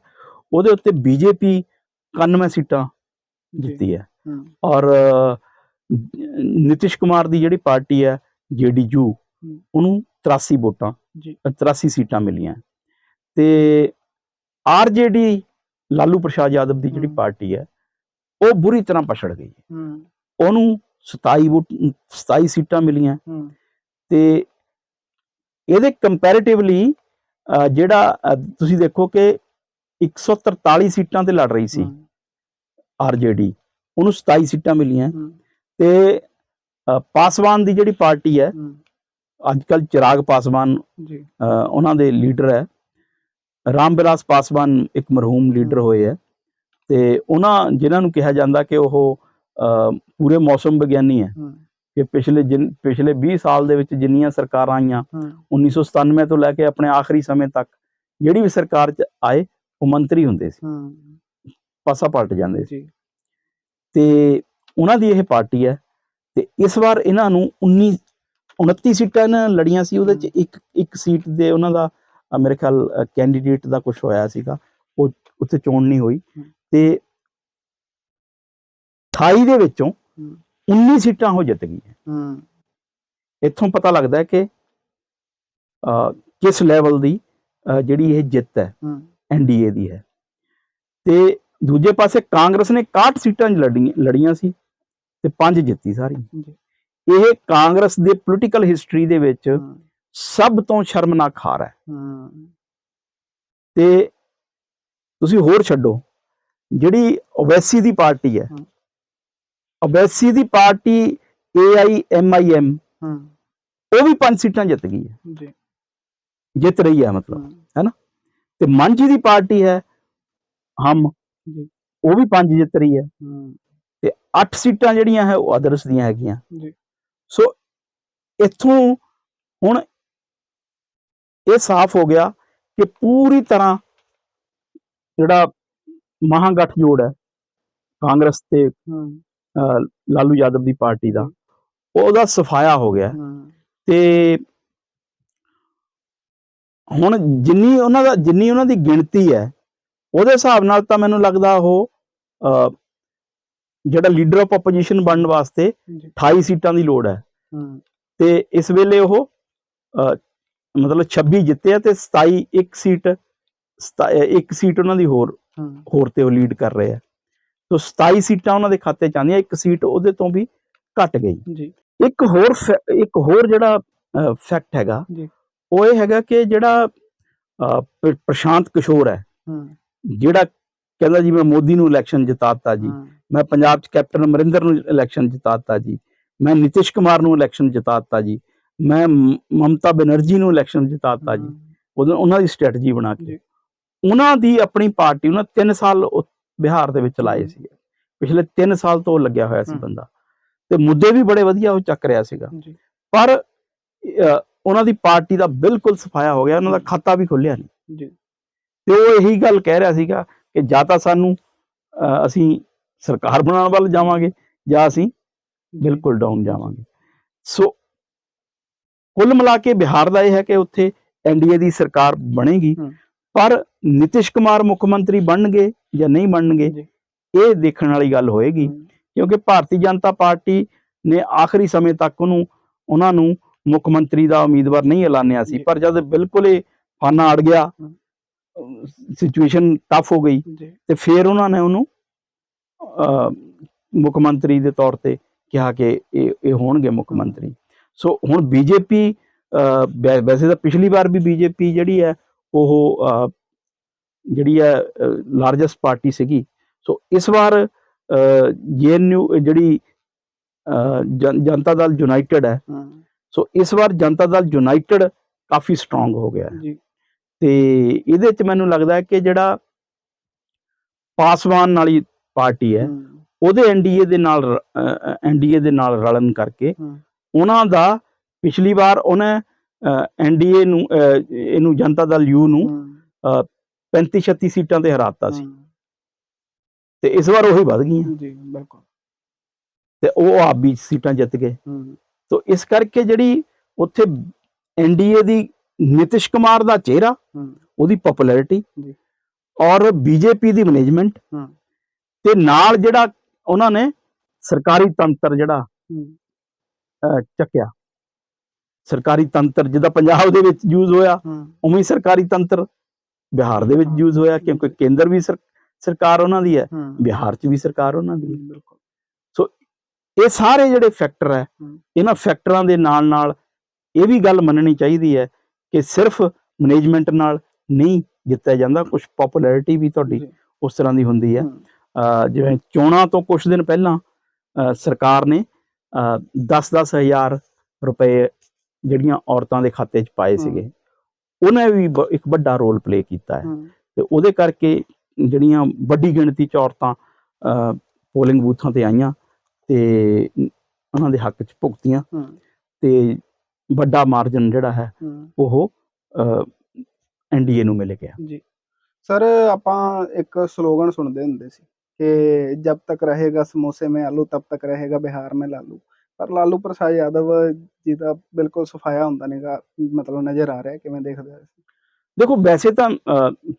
ਉਹਦੇ ਉੱਤੇ ਬੀਜੇਪੀ 91 ਸੀਟਾਂ ਜਿੱਤੀ ਹੈ। ਔਰ ਨਿਤਿਸ਼ ਕੁਮਾਰ ਦੀ ਜਿਹੜੀ ਪਾਰਟੀ ਹੈ ਜੇਡੀਯੂ ਉਹਨੂੰ 83 ਵੋਟਾਂ ਜੀ। 83 ਸੀਟਾਂ ਮਿਲੀਆਂ। ਤੇ ਆਰਜੇਡੀ ਲਾਲੂ ਪ੍ਰਸਾਦ ਯਾਦਵ ਦੀ ਜਿਹੜੀ। ਪਾਰਟੀ ਹੈ ਉਹ ਬੁਰੀ ਤਰ੍ਹਾਂ ਪਛੜ ਗਈ। ਹੂੰ। ਉਹਨੂੰ 27 ਵੋਟ 27 ਸੀਟਾਂ ਮਿਲੀਆਂ। ਤੇ ਇਹਦੇ ਕੰਪੈਰੀਟਿਵਲੀ ਜਿਹੜਾ ਤੁਸੀਂ ਦੇਖੋ ਕਿ 143 ਸੀਟਾਂ ਤੇ ਲੜ ਰਹੀ ਸੀ ਹੂੰ, ਆਰਜੇਡੀ ਉਹਨੂੰ 27 ਸੀਟਾਂ ਮਿਲੀਆਂ। ਤੇ ਪਾਸਵਾਨ ਦੀ ਜਿਹੜੀ ਪਾਰਟੀ ਹੂੰ, ਅੱਜ ਕੱਲ ਚਿਰਾਗ ਪਾਸਵਾਨ ਜੀ। ਉਹਨਾਂ ਦੇ ਲੀਡਰ ਹੈ। ਰਾਮ ਬਿਲਾਸ ਪਾਸਵਾਨ ਇੱਕ ਮਰਹੂਮ ਲੀਡਰ। ਹੋਏ ਹੈ ਤੇ ਉਹਨਾਂ ਜਿਨ੍ਹਾਂ ਨੂੰ ਕਿਹਾ ਜਾਂਦਾ ਕਿ ਉਹ ਪੂਰੇ ਮੌਸਮ ਵਿਗਿਆਨੀ ਹੈ ਕਿ ਪਿਛਲੇ ਪਿਛਲੇ 20 ਸਾਲ ਦੇ ਵਿੱਚ ਜਿੰਨੀਆਂ ਸਰਕਾਰਾਂ ਆਈਆਂ ਹੂੰ। 1997 ਤੋਂ ਲੈ ਕੇ ਆਪਣੇ ਆਖਰੀ ਸਮੇਂ ਤੱਕ ਜਿਹੜੀ ਵੀ ਸਰਕਾਰ 'ਚ ਆਏ ਉਹ ਮੰਤਰੀ ਹੁੰਦੇ ਸੀ। ਪਾਸਾ ਪਲਟ ਜਾਂਦੇ ਸੀ। ਤੇ ਉਹਨਾਂ ਦੀ ਇਹ ਪਾਰਟੀ ਹੈ ਤੇ ਇਸ ਵਾਰ ਇਹਨਾਂ ਨੂੰ 19 29 ਸੀਟਾਂ ਇਹਨਾਂ ਨੇ ਲੜੀਆਂ ਸੀ ਉਹਦੇ ਚ ਇੱਕ ਇੱਕ ਸੀਟ ਦੇ ਉਹਨਾਂ ਦਾ ਅ, ਮੇਰੇ ਖਿਆਲ ਕੈਂਡੀਡੇਟ ਦਾ ਕੁਝ ਹੋਇਆ ਸੀਗਾ ਉਹ ਉੱਥੇ ਚੋਣ ਨਹੀਂ ਹੋਈ। ਤੇ 28 ਦੇ ਵਿੱਚੋਂ ਹੂੰ। 19 ਸੀਟਾਂ ਉਹ ਜਿੱਤ ਗਈ ਹੂੰ। ਇੱਥੋਂ ਪਤਾ ਲੱਗਦਾ ਹੈ ਕਿ ਅ, ਕਿਸ ਲੈਵਲ ਦੀ ਅ, ਜਿਹੜੀ ਇਹ ਜਿੱਤ ਹੈ ਹੂੰ। ਐਨਡੀਏ ਦੀ ਹੈ। ਤੇ ਦੂਜੇ ਪਾਸੇ ਕਾਂਗਰਸ ਨੇ 61 ਸੀਟਾਂ ਲੜੀਆਂ ਲੜੀਆਂ ਸੀ ਤੇ ਪੰਜ ਜਿੱਤੀ ਸਾਰੀ। ਜੀ। ਇਹ ਕਾਂਗਰਸ ਦੇ ਪੋਲੀਟੀਕਲ ਹਿਸਟਰੀ ਦੇ ਵਿੱਚ ਸਭ ਤੋਂ ਸ਼ਰਮਨਾਕ ਹਾਰ ਹੈ। ਤੇ ਤੁਸੀਂ ਹੋਰ ਛੱਡੋ ਜਿਹੜੀ ਓਵੈਸੀ ਦੀ ਪਾਰਟੀ ਹੈ। ਓਵੈਸੀ ਦੀ ਪਾਰਟੀ AIMIM ਹੂੰ। ਉਹ ਵੀ ਪੰਜ ਸੀਟਾਂ ਜਿੱਤ ਗਈ ਹੈ। ਜੀ। ਜਿੱਤ ਰਹੀ ਹੈ ਮਤਲਬ ਹੂੰ। ਤੇ ਮਾਂਝੀ ਦੀ ਪਾਰਟੀ ਹੈ ਹਮ ਜੀ। ਉਹ ਵੀ ਪੰਜ ਜਿੱਤ ਰਹੀ ਹੈ। ਹੂੰ। ਤੇ 8 ਸੀਟਾਂ ਜਿਹੜੀਆਂ ਹੈ ਉਹ ਅਦਰਸ ਦੀਆਂ ਹੈਗੀਆਂ। ਜੀ। ਸੋ ਇੱਥੋਂ ਹੁਣ ਇਹ ਸਾਫ਼ ਹੋ ਗਿਆ ਕਿ ਪੂਰੀ ਤਰ੍ਹਾਂ ਜਿਹੜਾ ਮਹਾਗਠਜੋੜ ਹੈ ਕਾਂਗਰਸ ਤੇ ਲਾਲੂ ਯਾਦਵ ਦੀ ਪਾਰਟੀ ਦਾ ਉਹਦਾ ਸਫਾਇਆ ਹੋ ਗਿਆ। ਤੇ ਹੁਣ ਜਿੰਨੀ ਉਹਨਾਂ ਦਾ ਜਿੰਨੀ ਉਹਨਾਂ ਦੀ ਗਿਣਤੀ ਹੈ ਉਹਦੇ ਹਿਸਾਬ ਨਾਲ ਤਾਂ ਮੈਨੂੰ ਲੱਗਦਾ ਉਹ ਜਿਹੜਾ ਲੀਡਰ ਆਫ ਆਪੋਜੀਸ਼ਨ ਬਣਨ ਵਾਸਤੇ ਜੀ 28 ਸੀਟਾਂ ਦੀ ਲੋੜ ਹੈ। ਤੇ ਇਸ ਵੇਲੇ ਉਹ ਮਤਲਬ 26 ਜਿੱਤੇ ਆ ਤੇ 27 ਇੱਕ ਸੀਟ ਇੱਕ ਸੀਟ ਉਹਨਾਂ ਦੀ ਹੋਰ ਹੋਰ ਤੇ ਉਹ ਲੀਡ ਕਰ ਰਹੇ ਆ। ਤੋ 27 ਸੀਟਾਂ ਉਹਨਾਂ ਦੇ ਖਾਤੇ ਚ ਇੱਕ ਸੀਟ ਉਹਦੇ ਤੋਂ ਵੀ ਘਟ ਗਈ। ਜੀ। ਇੱਕ ਹੋਰ ਇੱਕ ਹੋਰ ਜਿਹੜਾ ਫੈਕਟ ਹੈਗਾ ਜੀ। ਉਹ ਇਹ ਹੈਗਾ ਕਿ ਜਿਹੜਾ ਪ੍ਰਸ਼ਾਂਤ ਕਿਸ਼ੋਰ ਹੈ ਜਿਹੜਾ ਕਹਿੰਦਾ ਜੀ ਮੈਂ ਮੋਦੀ ਨੂੰ ਇਲੈਕਸ਼ਨ ਜਿਤਾਤਾ ਜੀ। ਮੈਂ ਪੰਜਾਬ 'ਚ ਕੈਪਟਨ ਅਮਰਿੰਦਰ ਨੂੰ ਇਲੈਕਸ਼ਨ ਜਿਤਾਤਾ ਜੀ। ਮੈਂ ਨਿਤਿਸ਼ ਕੁਮਾਰ ਨੂੰ ਇਲੈਕਸ਼ਨ ਜਿਤਾਤਾ ਜੀ। ਮੈਂ ਮਮਤਾ ਬੈਨਰਜੀ ਨੂੰ ਇਲੈਕਸ਼ਨ ਜਿਤਾਤਾ ਜੀ। ਉਹਨਾਂ ਦੀ ਸਟ੍ਰੈਟਜੀ ਬਣਾ ਕੇ। ਉਹਨਾਂ ਦੀ ਆਪਣੀ ਪਾਰਟੀ ਉਹਨਾਂ 3 ਸਾਲ ਬਿਹਾਰ ਦੇ ਵਿੱਚ ਲਾਏ। ਸੀ ਪਿਛਲੇ 3 ਸਾਲ ਤੋਂ ਲੱਗਿਆ ਹੋਇਆ ਸੀ। ਬੰਦਾ। ਤੇ ਮੁੱਦੇ ਵੀ ਬੜੇ ਵਧੀਆ ਉਹ ਚੱਕ ਰਿਹਾ ਸੀਗਾ। ਪਰ ਉਹਨਾਂ ਦੀ ਪਾਰਟੀ ਦਾ ਬਿਲਕੁਲ ਸਫਾਇਆ ਹੋ ਗਿਆ। ਉਹਨਾਂ ਦਾ। ਖਾਤਾ ਵੀ ਖੁੱਲਿਆ ਨਹੀਂ ਜੀ। ਤੇ ਉਹ ਇਹੀ ਗੱਲ ਕਹਿ ਰਿਹਾ ਸੀਗਾ ਕਿ ਜਾਂ ਤਾਂ ਸਾਨੂੰ ਅਸੀਂ ਸਰਕਾਰ ਬਣਾਉਣ ਵੱਲ ਜਾਵਾਂਗੇ ਜਾਂ ਅਸੀਂ ਬਿਲਕੁਲ ਡਾਊਨ ਜਾਵਾਂਗੇ। ਸੋ ਕੁੱਲ ਮਿਲਾ ਕੇ ਬਿਹਾਰ ਦਾ ਇਹ ਹੈ ਕਿ ਉੱਥੇ ਐਨਡੀਏ ਦੀ ਸਰਕਾਰ ਬਣੇਗੀ। ਪਰ ਨਿਤਿਸ਼ ਕੁਮਾਰ ਮੁੱਖ ਮੰਤਰੀ ਬਣਨਗੇ ਜਾਂ ਨਹੀਂ ਬਣਨਗੇ ਇਹ ਦੇਖਣ ਵਾਲੀ ਗੱਲ ਹੋਏਗੀ। ਕਿਉਂਕਿ ਭਾਰਤੀ ਜਨਤਾ ਪਾਰਟੀ ਨੇ ਆਖਰੀ ਸਮੇਂ ਤੱਕ ਉਹਨੂੰ ਉਹਨਾਂ ਨੂੰ ਮੁੱਖ ਮੰਤਰੀ ਦਾ ਉਮੀਦਵਾਰ ਨਹੀਂ ਐਲਾਨਿਆ ਸੀ। ਪਰ ਜਦ ਬਿਲਕੁਲ ਇਹ ਫਾਨਾ ਅੜ ਗਿਆ। ਸਿਚੁਏਸ਼ਨ ਟਫ ਹੋ ਗਈ ਤੇ ਫਿਰ ਉਹਨਾਂ ਨੇ ਉਹਨੂੰ ਮੁੱਖ ਮੰਤਰੀ ਦੇ ਤੌਰ ਤੇ ਕਿਹਾ ਕਿ ਇਹ ਇਹ ਹੋਣਗੇ ਮੁੱਖ। ਮੰਤਰੀ। ਸੋ ਹੁਣ ਬੀਜੇਪੀ ਵੈਸੇ ਤਾਂ ਪਿਛਲੀ ਵਾਰ ਵੀ ਬੀਜੇਪੀ ਜਿਹੜੀ ਹੈ ਉਹ ਜਿਹੜੀ ਹੈ ਲਾਰਜੈਸਟ ਪਾਰਟੀ ਸੀਗੀ। ਸੋ ਇਸ ਵਾਰ ਜੇਐਨਯੂ ਜਿਹੜੀ ਜਨਤਾ ਦਲ ਯੂਨਾਈਟਿਡ ਹੈ ਸੋ ਇਸ ਵਾਰ ਜਨਤਾ ਦਲ ਯੂਨਾਈਟਿਡ ਕਾਫੀ ਸਟਰੋਂਗ ਹੋ ਗਿਆ ਹੈ। ਤੇ ਇਹਦੇ ਚ ਮੈਨੂੰ ਲੱਗਦਾ ਹੈ ਕਿ ਜਿਹੜਾ ਪਾਸਵਾਨ ਵਾਲੀ ਪਾਰਟੀ ਹੈ ਉਹਦੇ ਐਨਡੀਏ ਦੇ ਨਾਲ ਐਨਡੀਏ ਦੇ ਨਾਲ ਰਲਣ ਕਰਕੇ ਉਹਨਾਂ ਦਾ ਪਿਛਲੀ ਵਾਰ ਉਹਨੇ ਐਨਡੀਏ ਨੂੰ ਇਹਨੂੰ ਜਨਤਾ ਦਲ ਯੂ ਨੂੰ ਹੂੰ, 35 36 ਸੀਟਾਂ ਤੇ ਹਰਾਤਾ ਸੀ। ਤੇ ਇਸ ਵਾਰ ਉਹੀ ਵੱਧ ਗਈਆਂ। ਜੀ ਬਿਲਕੁਲ। ਤੇ ਉਹ ਆਪ ਵੀ ਸੀਟਾਂ ਜਿੱਤ ਗਏ। ਤੋ ਇਸ ਕਰਕੇ ਜਿਹੜੀ ਉੱਥੇ ਐਨਡੀਏ ਦੀ ਨਿਤਿਸ਼ ਕੁਮਾਰ ਦਾ ਚਿਹਰਾ ਉਹਦੀ ਪਪੂਲੈਰਿਟੀ ਜੀ। ਔਰ ਬੀਜੇਪੀ ਦੀ ਮੈਨੇਜਮੈਂਟ ਹੂੰ, ਤੇ ਨਾਲ ਜਿਹੜਾ ਉਹਨਾਂ ਨੇ ਸਰਕਾਰੀ ਤੰਤਰ ਜਿਹੜਾ ਚੱਕਿਆ। ਸਰਕਾਰੀ ਤੰਤਰ ਜਿਹਦਾ ਪੰਜਾਬ ਦੇ ਵਿੱਚ ਯੂਜ਼ ਹੋਇਆ ਉਵੇਂ ਸਰਕਾਰੀ ਤੰਤਰ ਬਿਹਾਰ ਦੇ ਵਿੱਚ ਯੂਜ਼ ਹੋਇਆ ਕਿਉਂਕਿ ਕੇਂਦਰ ਵੀ ਸਰ- ਸਰਕਾਰ ਉਹਨਾਂ ਦੀ ਹੈ ਬਿਹਾਰ 'ਚ ਵੀ ਸਰਕਾਰ ਉਹਨਾਂ ਦੀ ਹੈ। ਬਿਲਕੁਲ। ਇਹ ਸਾਰੇ ਜਿਹੜੇ ਫੈਕਟਰ ਹੈ। ਇਹਨਾਂ ਫੈਕਟਰਾਂ ਦੇ ਨਾਲ ਨਾਲ ਇਹ ਵੀ ਗੱਲ ਮੰਨਣੀ ਚਾਹੀਦੀ ਹੈ ਕਿ ਸਿਰਫ ਮੈਨੇਜਮੈਂਟ ਨਾਲ ਨਹੀਂ ਜਿੱਤਿਆ ਜਾਂਦਾ ਕੁਝ ਪਪੂਲੈਰਿਟੀ ਵੀ ਤੁਹਾਡੀ ਉਸ ਤਰ੍ਹਾਂ ਦੀ ਹੁੰਦੀ ਹੈ। ਜਿਵੇਂ ਚੋਣਾਂ ਤੋਂ ਕੁਝ ਦਿਨ ਪਹਿਲਾਂ ਸਰਕਾਰ ਨੇ 10-10 ਹਜ਼ਾਰ ਰੁਪਏ ਜਿਹੜੀਆਂ ਔਰਤਾਂ ਦੇ ਖਾਤੇ 'ਚ ਪਾਏ। ਸੀਗੇ ਉਹਨੇ ਵੀ ਇੱਕ ਵੱਡਾ ਰੋਲ ਪਲੇ ਕੀਤਾ ਹੈ। ਤੇ ਉਹਦੇ ਕਰਕੇ ਜਿਹੜੀਆਂ ਵੱਡੀ ਗਿਣਤੀ 'ਚ ਔਰਤਾਂ ਪੋਲਿੰਗ ਬੂਥਾਂ ਤੇ ਆਈਆਂ ਤੇ ਉਹਨਾਂ ਦੇ ਹੱਕ 'ਚ ਭੁਗਤੀਆਂ ਤੇ ਵੱਡਾ ਮਾਰਜਨ ਜਿਹੜਾ ਹੈ ਹੂੰ, ਉਹ ਐਨਡੀਏ ਨੂੰ ਮਿਲ ਗਿਆ। ਜੀ। ਸਰ ਆਪਾਂ ਇੱਕ ਸਲੋਗਨ ਸੁਣਦੇ ਹੁੰਦੇ ਸੀ। ਕਿ ਜਬ ਤੱਕ ਰਹੇਗਾ ਸਮੋਸੇ में ਆਲੂ ਤਬ ਤੱਕ ਰਹੇਗਾ ਬਿਹਾਰ में ਲਾਲੂ ਪਰ ਲਾਲੂ ਪ੍ਰਸਾਦ ਯਾਦਵ ਜੀ ਦਾ ਬਿਲਕੁਲ ਸਫਾਇਆ ਹੁੰਦਾ ਨਹੀਂਗਾ ਮਤਲਬ ਨਜ਼ਰ ਆ ਰਿਹਾ ਕਿਵੇਂ ਦੇਖਦੇ ਹੋ ਦੇਖੋ ਵੈਸੇ ਤਾਂ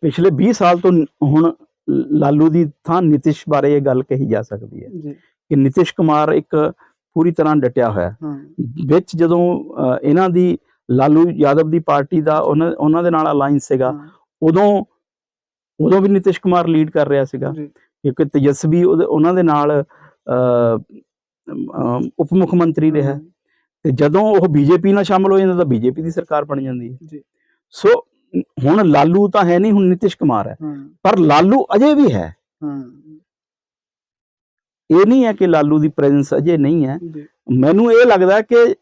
ਪਿਛਲੇ 20 ਸਾਲ ਤੋਂ ਹੁਣ ਲਾਲੂ ਦੀ ਥਾਂ ਨਿਤਿਸ਼ ਬਾਰੇ ਇਹ ਗੱਲ ਕਹੀ ਜਾ ਸਕਦੀ ਹੈ ਜੀ ਕਿ ਨਿਤਿਸ਼ ਕੁਮਾਰ ਇੱਕ ਪੂਰੀ ਤਰ੍ਹਾਂ ਡਟਿਆ ਹੋਇਆ ਵਿੱਚ ਜਦੋਂ ਇਹਨਾਂ ਦੀ ਲਾਲੂ ਯਾਦਵ ਦੀ ਪਾਰਟੀ ਦਾ ਉਹਨਾਂ ਦੇ ਨਾਲ ਅਲਾਈਅੰਸ ਸੀਗਾ ਉਦੋਂ ਉਦੋਂ ਵੀ ਨਿਤਿਸ਼ ਕੁਮਾਰ ਲੀਡ ਕਰ ਰਿਹਾ ਸੀਗਾ ਕਿਉਂਕਿ ਤੇਜਸਵੀ ਉਹਨਾਂ ਦੇ ਨਾਲ ਉਪ ਮੁੱਖ ਮੰਤਰੀ ਰਿਹਾ। ਤੇ ਜਦੋਂ ਉਹ ਬੀਜੇਪੀ ਨਾਲ ਸ਼ਾਮਲ ਹੋ ਜਾਂਦਾ ਤਾਂ ਬੀਜੇਪੀ ਦੀ ਸਰਕਾਰ ਬਣ ਜਾਂਦੀ ਹੈ। ਜੀ। ਸੋ ਹੁਣ ਲਾਲੂ ਤਾਂ ਹੈ ਨਹੀਂ ਹੁਣ ਨਿਤਿਸ਼ ਕੁਮਾਰ ਹੈ। ਪਰ ਲਾਲੂ ਅਜੇ ਵੀ ਹੈ। ਇਹ ਨਹੀਂ ਹੈ ਕਿ ਲਾਲੂ ਦੀ ਪ੍ਰੈਜ਼ੈਂਸ ਅਜੇ ਨਹੀਂ ਹੈ। ਮੈਨੂੰ ਇਹ ਲੱਗਦਾ ਕਿ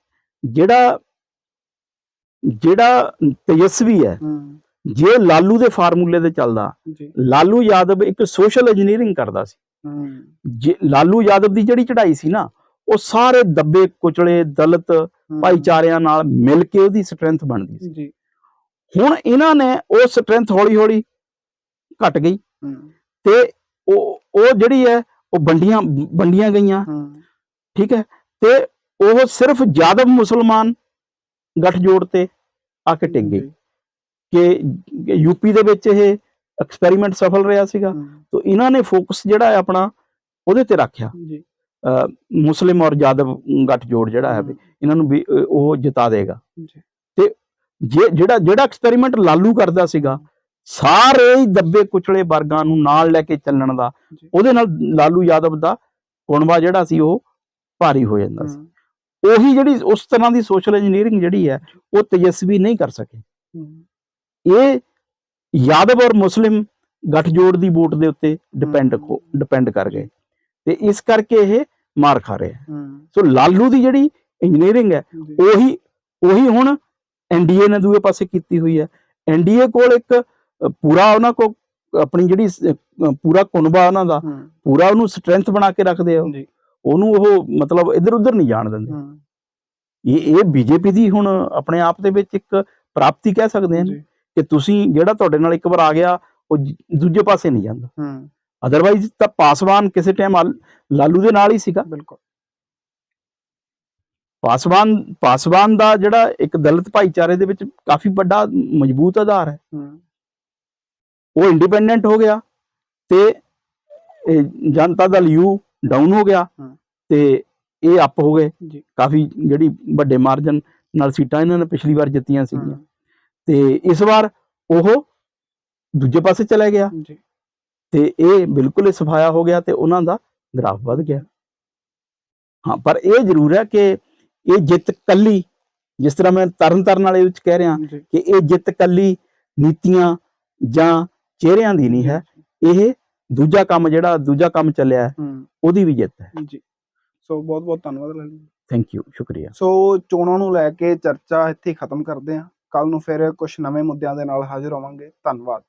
ਜਿਹੜਾ ਜਿਹੜਾ ਤੇਜਸਵੀ ਹੈ ਹੂੰ ਜੇ ਲਾਲੂ ਦੇ ਫਾਰਮੂਲੇ ਤੇ ਚੱਲਦਾ ਲਾਲੂ ਯਾਦਵ ਇੱਕ ਸੋਸ਼ਲ ਇੰਜੀਨੀਅਰਿੰਗ ਕਰਦਾ ਸੀ। ਜੇ ਲਾਲੂ ਯਾਦਵ ਦੀ ਜਿਹੜੀ ਚੜ੍ਹਾਈ ਸੀ ਨਾ ਉਹ ਸਾਰੇ ਦੱਬੇ ਕੁਚਲੇ ਦਲਿਤ ਭਾਈਚਾਰਿਆਂ ਨਾਲ ਮਿਲ ਕੇ ਉਹਦੀ ਸਟਰੈਂਥ ਬਣਦੀ ਸੀ। ਜੀ। ਹੁਣ ਇਹਨਾਂ ਨੇ ਉਹ ਸਟਰੈਂਥ ਹੌਲੀ ਹੌਲੀ ਘਟ ਗਈ। ਤੇ ਉਹ ਉਹ ਜਿਹੜੀ ਹੈ ਉਹ ਵੰਡੀਆਂ ਵੰਡੀਆਂ ਗਈਆਂ। ਠੀਕ ਹੈ? ਤੇ ਉਹ ਸਿਰਫ ਯਾਦਵ ਮੁਸਲਮਾਨ ਗੱਠਜੋੜ ਤੇ ਆ ਕੇ ਟਿਕ ਗਈ। ਕਿ ਯੂਪੀ ਦੇ ਵਿੱਚ ਇਹ ਐਕਸਪੈਰੀਮੈਂਟ ਸਫਲ ਰਿਹਾ ਸੀਗਾ। ਤਾਂ ਇਹਨਾਂ ਨੇ ਫੋਕਸ ਜਿਹੜਾ ਹੈ ਆਪਣਾ ਉਹਦੇ ਤੇ ਰੱਖਿਆ। ਜੀ। ਮੁਸਲਿਮ ਔਰ ਯਾਦਵ ਗੱਠਜੋੜ ਜਿਹੜਾ ਹੈ ਵੀ ਇਹਨਾਂ ਨੂੰ ਵੀ ਉਹ ਜਿਤਾ ਦੇਗਾ। ਜੀ। ਜੇ ਜਿਹੜਾ ਜਿਹੜਾ ਐਕਸਪੈਰੀਮੈਂਟ ਲਾਲੂ ਕਰਦਾ ਸੀਗਾ ਸਾਰੇ ਦੱਬੇ ਕੁਚਲੇ ਵਰਗਾਂ ਨੂੰ ਨਾਲ ਲੈ ਕੇ ਚੱਲਣ ਦਾ। ਉਹਦੇ ਨਾਲ ਲਾਲੂ ਯਾਦਵ ਦਾ ਕੁਣਵਾ ਜਿਹੜਾ ਸੀ ਉਹ ਭਾਰੀ ਹੋ ਜਾਂਦਾ ਸੀ। ਉਹੀ ਜਿਹੜੀ ਉਸ ਤਰ੍ਹਾਂ ਦੀ ਸੋਸ਼ਲ ਇੰਜੀਨੀਅਰਿੰਗ ਜਿਹੜੀ ਹੈ ਉਹ ਤੇਜਸਵੀ ਨਹੀਂ ਕਰ ਸਕੇ। ਇਹ ਯਾਦਵ ਔਰ ਮੁਸਲਿਮ ਗੱਠਜੋੜ ਦੀ ਵੋਟ ਦੇ ਉੱਤੇ ਡਿਪੈਂਡ ਡਿਪੈਂਡ ਕਰ ਗਏ। ਤੇ ਇਸ ਕਰਕੇ ਇਹ ਮਾਰ ਖਾ ਰਿਹਾ। ਸੋ ਲਾਲੂ ਦੀ ਜਿਹੜੀ ਇੰਜੀਨੀਅਰਿੰਗ ਹੈ ਉਹੀ ਉਹੀ ਹੁਣ ਐਨਡੀਏ ਨੇ ਦੂਏ ਪਾਸੇ ਕੀਤੀ ਹੋਈ ਹੈ। ਐਨਡੀਏ ਕੋਲ ਇੱਕ ਪੂਰਾ ਉਹਨਾਂ ਕੋ ਆਪਣੀ ਜਿਹੜੀ ਪੂਰਾ ਕੁਨਬਾ ਉਹਨਾਂ ਦਾ ਪੂਰਾ ਉਹਨੂੰ ਸਟਰੈਂਥ ਬਣਾ ਕੇ ਰੱਖਦੇ ਆ ਉਹਨੂੰ ਉਹ ਮਤਲਬ ਇੱਧਰ ਉੱਧਰ ਨਹੀਂ ਜਾਣ ਦਿੰਦੇ। ਇਹ ਇਹ ਬੀਜੇਪੀ ਦੀ ਹੁਣ ਆਪਣੇ ਆਪ ਦੇ ਵਿੱਚ ਇੱਕ ਪ੍ਰਾਪਤੀ ਕਹਿ ਸਕਦੇ ਹਾਂ ਕਿ ਤੁਸੀਂ ਜਿਹੜਾ ਤੁਹਾਡੇ ਨਾਲ ਇੱਕ ਵਾਰ ਆ ਗਿਆ ਉਹ ਦੂਜੇ ਪਾਸੇ ਨਹੀਂ ਜਾਂਦਾ। ਹੂੰ, ਅਦਰਵਾਈਜ਼ ਤਾਂ ਪਾਸਵਾਨ ਕਿਸੇ ਟਾਈਮ ਲਾਲੂ ਦੇ ਨਾਲ ਹੀ ਸੀਗਾ। ਬਿਲਕੁਲ। ਪਾਸਵਾਨ ਪਾਸਵਾਨ ਦਾ ਜਿਹੜਾ ਇੱਕ ਦਲਿਤ ਭਾਈਚਾਰੇ ਦੇ ਵਿੱਚ ਕਾਫੀ ਵੱਡਾ ਮਜ਼ਬੂਤ ਆਧਾਰ ਹੈ। ਉਹ ਇੰਡੀਪੈਂਡੈਂਟ ਹੋ ਗਿਆ ਤੇ ਜਨਤਾ ਦਲ ਯੂ ਡਾਊਨ ਹੋ ਗਿਆ। ਤੇ ਇਹ ਅਪ ਹੋ ਗਏ। ਕਾਫੀ ਜਿਹੜੀ ਵੱਡੇ ਮਾਰਜਨ ਨਾਲ ਸੀਟਾਂ ਇਹਨਾਂ ਨੇ ਪਿਛਲੀ ਵਾਰ ਜਿੱਤੀਆਂ ਸੀਗੀਆਂ। ਤੇ ਇਸ ਵਾਰ ਉਹ ਦੂਜੇ ਪਾਸੇ ਚਲਾ ਗਿਆ। ਜੀ। ਤੇ ਇਹ ਬਿਲਕੁਲ ਹੀ ਸਫਾਇਆ ਹੋ ਗਿਆ ਤੇ ਉਹਨਾਂ ਦਾ ਗ੍ਰਾਫ ਵੱਧ ਗਿਆ। ਹਾਂ ਪਰ ਇਹ ਜ਼ਰੂਰ ਹੈ ਕਿ ਇਹ ਜਿੱਤ ਕੱਲੀ ਜਿਸ ਤਰ੍ਹਾਂ ਮੈਂ ਤਰਨ ਤਾਰਨ ਵਾਲੇ ਵਿੱਚ ਕਹਿ ਰਿਹਾ ਕਿ ਇਹ ਜਿੱਤ ਕੱਲੀ ਨੀਤੀਆਂ ਜਾਂ ਚਿਹਰਿਆਂ ਦੀ ਨਹੀਂ ਹੈ। ਇਹ ਦੂਜਾ ਕੰਮ ਜਿਹੜਾ ਦੂਜਾ ਕੰਮ ਚੱਲਿਆ ਉਹਦੀ ਵੀ ਜਿੱਤ ਹੈ। ਜੀ। ਸੋ ਬਹੁਤ ਬਹੁਤ ਧੰਨਵਾਦ ਲਾਲ ਥੈਂਕ ਯੂ ਸ਼ੁਕਰੀਆ। ਸੋ ਚੋਣਾਂ ਨੂੰ ਲੈ ਕੇ ਚਰਚਾ ਇੱਥੇ ਖਤਮ ਕਰਦੇ ਹਾਂ। ਕੱਲ ਨੂੰ ਫਿਰ ਕੁਝ ਨਵੇਂ ਮੁੱਦਿਆਂ ਦੇ ਨਾਲ ਹਾਜ਼ਰ ਹੋਵਾਂਗੇ। ਧੰਨਵਾਦ।